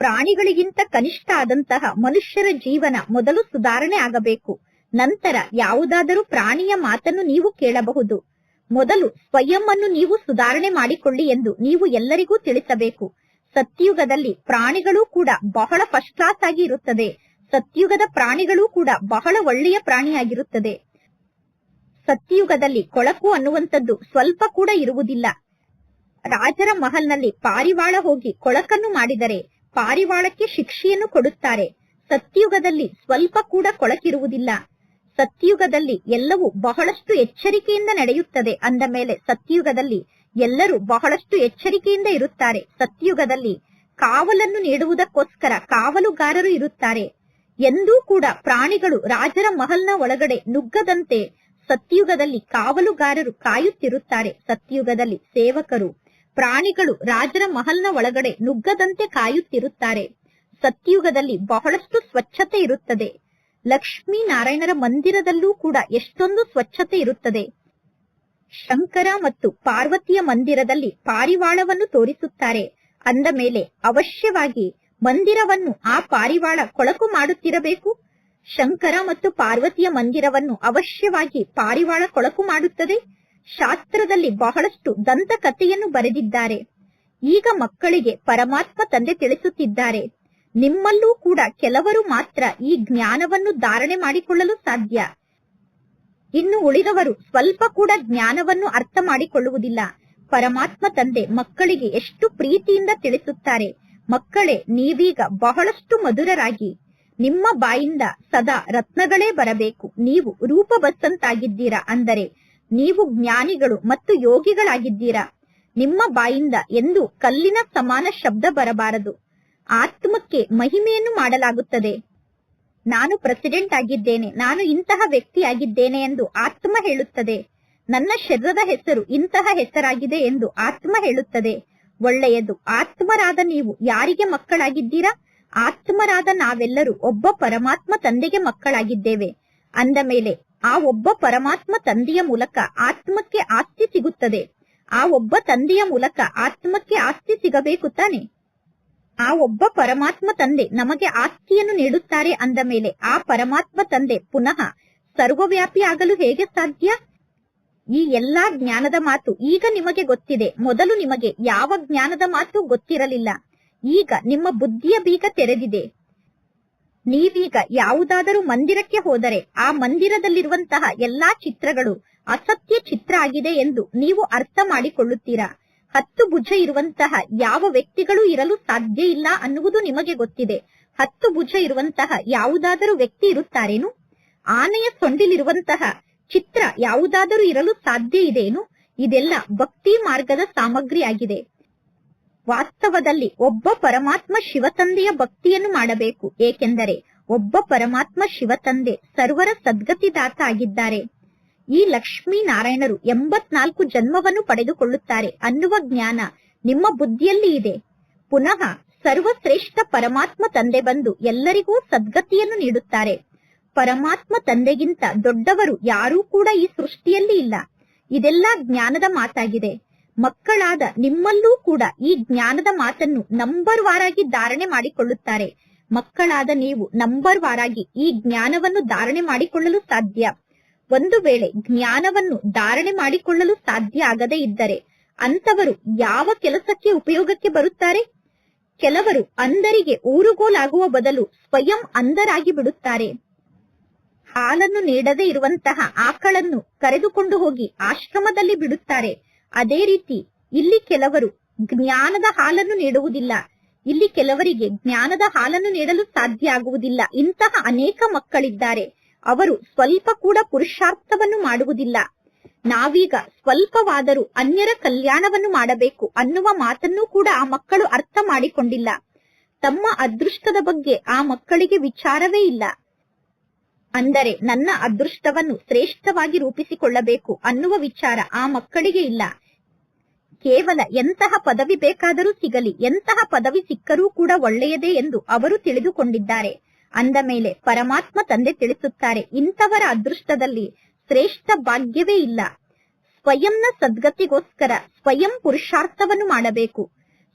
ಪ್ರಾಣಿಗಳಿಗಿಂತ ಕನಿಷ್ಠ ಆದಂತಹ ಮನುಷ್ಯರ ಜೀವನ ಮೊದಲು ಸುಧಾರಣೆ ಆಗಬೇಕು, ನಂತರ ಯಾವುದಾದರೂ ಪ್ರಾಣಿಯ ಮಾತನ್ನು ನೀವು ಕೇಳಬಹುದು. ಮೊದಲು ಸ್ವಯಂ ನೀವು ಸುಧಾರಣೆ ಮಾಡಿಕೊಳ್ಳಿ ಎಂದು ನೀವು ಎಲ್ಲರಿಗೂ ತಿಳಿಸಬೇಕು. ಸತ್ಯುಗದಲ್ಲಿ ಪ್ರಾಣಿಗಳು ಕೂಡ ಬಹಳ ಫಸ್ಟ್ ಕ್ಲಾಸ್ ಆಗಿ ಇರುತ್ತದೆ. ಸತ್ಯುಗದ ಪ್ರಾಣಿಗಳು ಕೂಡ ಬಹಳ ಒಳ್ಳೆಯ ಪ್ರಾಣಿಯಾಗಿರುತ್ತದೆ. ಸತ್ಯುಗದಲ್ಲಿ ಕೊಳಕು ಅನ್ನುವಂಥದ್ದು ಸ್ವಲ್ಪ ಕೂಡ ಇರುವುದಿಲ್ಲ. ರಾಜರ ಮಹಲ್ನಲ್ಲಿ ಪಾರಿವಾಳ ಹೋಗಿ ಕೊಳಕನ್ನು ಮಾಡಿದರೆ ಪಾರಿವಾಳಕ್ಕೆ ಶಿಕ್ಷೆಯನ್ನು ಕೊಡುತ್ತಾರೆ. ಸತ್ಯುಗದಲ್ಲಿ ಸ್ವಲ್ಪ ಕೂಡ ಕೊಳಕಿರುವುದಿಲ್ಲ. ಸತ್ಯುಗದಲ್ಲಿ ಎಲ್ಲವೂ ಬಹಳಷ್ಟು ಎಚ್ಚರಿಕೆಯಿಂದ ನಡೆಯುತ್ತದೆ ಅಂದ ಮೇಲೆ ಸತ್ಯುಗದಲ್ಲಿ ಎಲ್ಲರೂ ಬಹಳಷ್ಟು ಎಚ್ಚರಿಕೆಯಿಂದ ಇರುತ್ತಾರೆ. ಸತ್ಯುಗದಲ್ಲಿ ಕಾವಲನ್ನು ನೀಡುವುದಕ್ಕೋಸ್ಕರ ಕಾವಲುಗಾರರು ಇರುತ್ತಾರೆ. ಎಂದೂ ಕೂಡ ಪ್ರಾಣಿಗಳು ರಾಜರ ಮಹಲ್ನ ಒಳಗಡೆ ನುಗ್ಗದಂತೆ ಸತ್ಯುಗದಲ್ಲಿ ಕಾವಲುಗಾರರು ಕಾಯುತ್ತಿರುತ್ತಾರೆ. ಸತ್ಯುಗದಲ್ಲಿ ಸೇವಕರು, ಪ್ರಾಣಿಗಳು ರಾಜರ ಮಹಲ್ನ ಒಳಗಡೆ ನುಗ್ಗದಂತೆ ಕಾಯುತ್ತಿರುತ್ತಾರೆ. ಸತ್ಯುಗದಲ್ಲಿ ಬಹಳಷ್ಟು ಸ್ವಚ್ಛತೆ ಇರುತ್ತದೆ. ಲಕ್ಷ್ಮೀ ನಾರಾಯಣರ ಮಂದಿರದಲ್ಲೂ ಕೂಡ ಎಷ್ಟೊಂದು ಸ್ವಚ್ಛತೆ ಇರುತ್ತದೆ. ಶಂಕರ ಮತ್ತು ಪಾರ್ವತಿಯ ಮಂದಿರದಲ್ಲಿ ಪಾರಿವಾಳವನ್ನು ತೋರಿಸುತ್ತಾರೆ. ಅಂದ ಮೇಲೆ ಅವಶ್ಯವಾಗಿ ಮಂದಿರವನ್ನು ಆ ಪಾರಿವಾಳ ಕೊಳಕು ಮಾಡುತ್ತಿರಬೇಕು? ಶಂಕರ ಮತ್ತು ಪಾರ್ವತಿಯ ಮಂದಿರವನ್ನು ಅವಶ್ಯವಾಗಿ ಪಾರಿವಾಳ ಕೊಳಕು ಮಾಡುತ್ತದೆ? ಶಾಸ್ತ್ರದಲ್ಲಿ ಬಹಳಷ್ಟು ದಂತಕಥೆಯನ್ನು ಬರೆದಿದ್ದಾರೆ. ಈಗ ಮಕ್ಕಳಿಗೆ ಪರಮಾತ್ಮ ತಂದೆ ತಿಳಿಸುತ್ತಿದ್ದಾರೆ. ನಿಮ್ಮಲ್ಲೂ ಕೂಡ ಕೆಲವರು ಮಾತ್ರ ಈ ಜ್ಞಾನವನ್ನು ಧಾರಣೆ ಮಾಡಿಕೊಳ್ಳಲು ಸಾಧ್ಯ. ಇನ್ನು ಉಳಿದವರು ಸ್ವಲ್ಪ ಕೂಡ ಜ್ಞಾನವನ್ನು ಅರ್ಥ ಮಾಡಿಕೊಳ್ಳುವುದಿಲ್ಲ. ಪರಮಾತ್ಮ ತಂದೆ ಮಕ್ಕಳಿಗೆ ಎಷ್ಟು ಪ್ರೀತಿಯಿಂದ ತಿಳಿಸುತ್ತಾರೆ. ಮಕ್ಕಳೇ, ನೀವೀಗ ಬಹಳಷ್ಟು ಮಧುರರಾಗಿ. ನಿಮ್ಮ ಬಾಯಿಂದ ಸದಾ ರತ್ನಗಳೇ ಬರಬೇಕು. ನೀವು ರೂಪಬಸ್ಸಂತಾಗಿದ್ದೀರಾ ಅಂದರೆ ನೀವು ಜ್ಞಾನಿಗಳು ಮತ್ತು ಯೋಗಿಗಳಾಗಿದ್ದೀರಾ. ನಿಮ್ಮ ಬಾಯಿಂದ ಎಂದು ಕಲ್ಲಿನ ಸಮಾನ ಶಬ್ದ ಬರಬಾರದು. ಆತ್ಮಕ್ಕೆ ಮಹಿಮೆಯನ್ನು ಮಾಡಲಾಗುತ್ತದೆ. ನಾನು ಪ್ರೆಸಿಡೆಂಟ್ ಆಗಿದ್ದೇನೆ, ನಾನು ಇಂತಹ ವ್ಯಕ್ತಿಯಾಗಿದ್ದೇನೆ ಎಂದು ಆತ್ಮ ಹೇಳುತ್ತದೆ. ನನ್ನ ಶರೀರದ ಹೆಸರು ಇಂತಹ ಹೆಸರಾಗಿದೆ ಎಂದು ಆತ್ಮ ಹೇಳುತ್ತದೆ. ಒಳ್ಳೆಯದು, ಆತ್ಮರಾದ ನೀವು ಯಾರಿಗೆ ಮಕ್ಕಳಾಗಿದ್ದೀರಾ? ಆತ್ಮರಾದ ನಾವೆಲ್ಲರೂ ಒಬ್ಬ ಪರಮಾತ್ಮ ತಂದೆಗೆ ಮಕ್ಕಳಾಗಿದ್ದೇವೆ. ಅಂದ ಮೇಲೆ, ಆ ಒಬ್ಬ ಪರಮಾತ್ಮ ತಂದೆಯ ಮೂಲಕ ಆತ್ಮಕ್ಕೆ ಆಸ್ತಿ ಸಿಗುತ್ತದೆ. ಆ ಒಬ್ಬ ತಂದೆಯ ಮೂಲಕ ಆತ್ಮಕ್ಕೆ ಆಸ್ತಿ ಸಿಗಬೇಕು ತಾನೆ. ಆ ಒಬ್ಬ ಪರಮಾತ್ಮ ತಂದೆ ನಮಗೆ ಆಸ್ತಿಯನ್ನು ನೀಡುತ್ತಾರೆ ಅಂದ ಮೇಲೆ ಆ ಪರಮಾತ್ಮ ತಂದೆ ಪುನಃ ಸರ್ವವ್ಯಾಪಿ ಆಗಲು ಹೇಗೆ ಸಾಧ್ಯ? ಈ ಎಲ್ಲಾ ಜ್ಞಾನದ ಮಾತು ಈಗ ನಿಮಗೆ ಗೊತ್ತಿದೆ. ಮೊದಲು ನಿಮಗೆ ಯಾವ ಜ್ಞಾನದ ಮಾತು ಗೊತ್ತಿರಲಿಲ್ಲ. ಈಗ ನಿಮ್ಮ ಬುದ್ಧಿಯ ಬೀಗ ತೆರೆದಿದೆ. ನೀವೀಗ ಯಾವುದಾದರೂ ಮಂದಿರಕ್ಕೆ ಹೋದರೆ ಆ ಮಂದಿರದಲ್ಲಿರುವಂತಹ ಎಲ್ಲಾ ಚಿತ್ರಗಳು ಅಸತ್ಯ ಚಿತ್ರ ಆಗಿದೆ ಎಂದು ನೀವು ಅರ್ಥ ಮಾಡಿಕೊಳ್ಳುತ್ತೀರಾ? ಹತ್ತು ಭುಜ ಇರುವಂತಹ ಯಾವ ವ್ಯಕ್ತಿಗಳು ಇರಲು ಸಾಧ್ಯ ಇಲ್ಲ ಅನ್ನುವುದು ನಿಮಗೆ ಗೊತ್ತಿದೆ. ಹತ್ತು ಭುಜ ಇರುವಂತಹ ಯಾವುದಾದರೂ ವ್ಯಕ್ತಿ ಇರುತ್ತಾರೇನು? ಆನೆಯ ಸೊಂಡಿಲಿರುವಂತಹ ಚಿತ್ರ ಯಾವುದಾದರೂ ಇರಲು ಸಾಧ್ಯ ಇದೇನು ಇದೆಲ್ಲ ಭಕ್ತಿ ಮಾರ್ಗದ ಸಾಮಗ್ರಿಯಾಗಿದೆ ವಾಸ್ತವದಲ್ಲಿ ಒಬ್ಬ ಪರಮಾತ್ಮ ಶಿವತಂದೆಯ ಭಕ್ತಿಯನ್ನು ಮಾಡಬೇಕು. ಏಕೆಂದರೆ ಒಬ್ಬ ಪರಮಾತ್ಮ ಶಿವತಂದೆ ಸರ್ವರ ಸದ್ಗತಿದಾತ ಆಗಿದ್ದಾರೆ. ಈ ಲಕ್ಷ್ಮೀ ನಾರಾಯಣರು ಎಂಬತ್ನಾಲ್ಕು ಜನ್ಮವನ್ನು ಪಡೆದುಕೊಳ್ಳುತ್ತಾರೆ ಅನ್ನುವ ಜ್ಞಾನ ನಿಮ್ಮ ಬುದ್ಧಿಯಲ್ಲಿ ಇದೆ. ಪುನಃ ಸರ್ವಶ್ರೇಷ್ಠ ಪರಮಾತ್ಮ ತಂದೆ ಬಂದು ಎಲ್ಲರಿಗೂ ಸದ್ಗತಿಯನ್ನು ನೀಡುತ್ತಾರೆ. ಪರಮಾತ್ಮ ತಂದೆಗಿಂತ ದೊಡ್ಡವರು ಯಾರೂ ಕೂಡ ಈ ಸೃಷ್ಟಿಯಲ್ಲಿ ಇಲ್ಲ. ಇದೆಲ್ಲ ಜ್ಞಾನದ ಮಾತಾಗಿದೆ. ಮಕ್ಕಳಾದ ನಿಮ್ಮಲ್ಲೂ ಕೂಡ ಈ ಜ್ಞಾನದ ಮಾತನ್ನು ನಂಬರ್ ವಾರಾಗಿ ಧಾರಣೆ ಮಾಡಿಕೊಳ್ಳುತ್ತಾರೆ. ಮಕ್ಕಳಾದ ನೀವು ನಂಬರ್ ವಾರಾಗಿ ಈ ಜ್ಞಾನವನ್ನು ಧಾರಣೆ ಮಾಡಿಕೊಳ್ಳಲು ಸಾಧ್ಯ. ಒಂದು ವೇಳೆ ಜ್ಞಾನವನ್ನು ಧಾರಣೆ ಮಾಡಿಕೊಳ್ಳಲು ಸಾಧ್ಯ ಆಗದೇ ಇದ್ದರೆ ಅಂತವರು ಯಾವ ಕೆಲಸಕ್ಕೆ ಉಪಯೋಗಕ್ಕೆ ಬರುತ್ತಾರೆ? ಕೆಲವರು ಅಂಧರಿಗೆ ಊರುಗೋಲಾಗುವ ಬದಲು ಸ್ವಯಂ ಅಂಧರಾಗಿ ಬಿಡುತ್ತಾರೆ. ಹಾಲನ್ನು ನೀಡದೇ ಇರುವಂತಹ ಆಕಳನ್ನು ಕರೆದುಕೊಂಡು ಹೋಗಿ ಆಶ್ರಮದಲ್ಲಿ ಬಿಡುತ್ತಾರೆ. ಅದೇ ರೀತಿ ಇಲ್ಲಿ ಕೆಲವರು ಜ್ಞಾನದ ಹಾಲನ್ನು ನೀಡುವುದಿಲ್ಲ. ಇಲ್ಲಿ ಕೆಲವರಿಗೆ ಜ್ಞಾನದ ಹಾಲನ್ನು ನೀಡಲು ಸಾಧ್ಯ ಆಗುವುದಿಲ್ಲ. ಇಂತಹ ಅನೇಕ ಮಕ್ಕಳಿದ್ದಾರೆ. ಅವರು ಸ್ವಲ್ಪ ಕೂಡ ಪುರುಷಾರ್ಥವನ್ನು ಮಾಡುವುದಿಲ್ಲ. ನಾವೀಗ ಸ್ವಲ್ಪವಾದರೂ ಅನ್ಯರ ಕಲ್ಯಾಣವನ್ನು ಮಾಡಬೇಕು ಅನ್ನುವ ಮಾತನ್ನು ಕೂಡ ಆ ಮಕ್ಕಳು ಅರ್ಥ ಮಾಡಿಕೊಂಡಿಲ್ಲ. ತಮ್ಮ ಅದೃಷ್ಟದ ಬಗ್ಗೆ ಆ ಮಕ್ಕಳಿಗೆ ವಿಚಾರವೇ ಇಲ್ಲ. ಅಂದರೆ ನನ್ನ ಅದೃಷ್ಟವನ್ನು ಶ್ರೇಷ್ಠವಾಗಿ ರೂಪಿಸಿಕೊಳ್ಳಬೇಕು ಅನ್ನುವ ವಿಚಾರ ಆ ಮಕ್ಕಳಿಗೆ ಇಲ್ಲ. ಕೇವಲ ಎಂತಹ ಪದವಿ ಬೇಕಾದರೂ ಸಿಗಲಿ, ಎಂತಹ ಪದವಿ ಸಿಕ್ಕರೂ ಕೂಡ ಒಳ್ಳೆಯದೇ ಎಂದು ಅವರು ತಿಳಿದುಕೊಂಡಿದ್ದಾರೆ. ಅಂದ ಮೇಲೆ ಪರಮಾತ್ಮ ತಂದೆ ತಿಳಿಸುತ್ತಾರೆ, ಇಂಥವರ ಅದೃಷ್ಟದಲ್ಲಿ ಶ್ರೇಷ್ಠ ಭಾಗ್ಯವೇ ಇಲ್ಲ. ಸ್ವಯಂನ ಸದ್ಗತಿಗೋಸ್ಕರ ಸ್ವಯಂ ಪುರುಷಾರ್ಥವನ್ನು ಮಾಡಬೇಕು.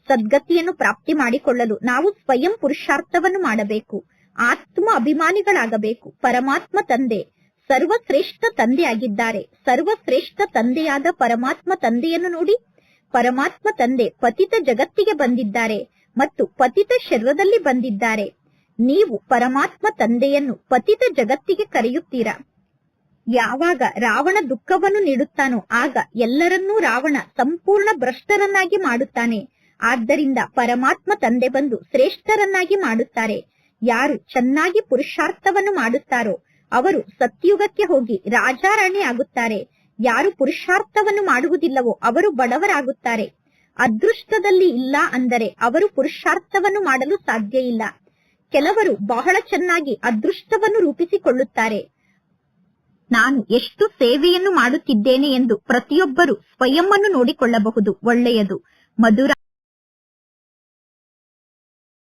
ಸದ್ಗತಿಯನ್ನು ಪ್ರಾಪ್ತಿ ಮಾಡಿಕೊಳ್ಳಲು ನಾವು ಸ್ವಯಂ ಪುರುಷಾರ್ಥವನ್ನು ಮಾಡಬೇಕು. ಆತ್ಮ ಅಭಿಮಾನಿಗಳಾಗಬೇಕು. ಪರಮಾತ್ಮ ತಂದೆ, ಸರ್ವಶ್ರೇಷ್ಠ ತಂದೆಯಾಗಿದ್ದಾರೆ. ಸರ್ವಶ್ರೇಷ್ಠ ತಂದೆಯಾದ ಪರಮಾತ್ಮ ತಂದೆಯನ್ನು ನೋಡಿ, ಪರಮಾತ್ಮ ತಂದೆ ಪತಿತ ಜಗತ್ತಿಗೆ ಬಂದಿದ್ದಾರೆ ಮತ್ತು ಪತಿತ ಶರ್ವದಲ್ಲಿ ಬಂದಿದ್ದಾರೆ. ನೀವು ಪರಮಾತ್ಮ ತಂದೆಯನ್ನು ಪತಿತ ಜಗತ್ತಿಗೆ ಕರೆಯುತ್ತೀರಾ? ಯಾವಾಗ ರಾವಣ ದುಃಖವನ್ನು ನೀಡುತ್ತಾನೋ ಆಗ ಎಲ್ಲರನ್ನೂ ರಾವಣ ಸಂಪೂರ್ಣ ಭ್ರಷ್ಟರನ್ನಾಗಿ ಮಾಡುತ್ತಾನೆ. ಆದ್ದರಿಂದ ಪರಮಾತ್ಮ ತಂದೆ ಬಂದು ಶ್ರೇಷ್ಠರನ್ನಾಗಿ ಮಾಡುತ್ತಾರೆ. ಯಾರು ಚೆನ್ನಾಗಿ ಪುರುಷಾರ್ಥವನ್ನು ಮಾಡುತ್ತಾರೋ ಅವರು ಸತ್ಯುಗಕ್ಕೆ ಹೋಗಿ ರಾಜಾರಾಣಿ ಆಗುತ್ತಾರೆ ಯಾರು ಪುರುಷಾರ್ಥವನ್ನು ಮಾಡುವುದಿಲ್ಲವೋ ಅವರು ಬಡವರಾಗುತ್ತಾರೆ. ಅದೃಷ್ಟದಲ್ಲಿ ಇಲ್ಲ ಅಂದರೆ ಅವರು ಪುರುಷಾರ್ಥವನ್ನು ಮಾಡಲು ಸಾಧ್ಯ ಇಲ್ಲ. ಕೆಲವರು ಬಹಳ ಚೆನ್ನಾಗಿ ಅದೃಷ್ಟವನ್ನು ರೂಪಿಸಿಕೊಳ್ಳುತ್ತಾರೆ. ನಾನು ಎಷ್ಟು ಸೇವೆಯನ್ನು ಮಾಡುತ್ತಿದ್ದೇನೆ ಎಂದು ಪ್ರತಿಯೊಬ್ಬರು ಸ್ವಯಂ ನೋಡಿಕೊಳ್ಳಬಹುದು. ಒಳ್ಳೆಯದು. ಮಧುರ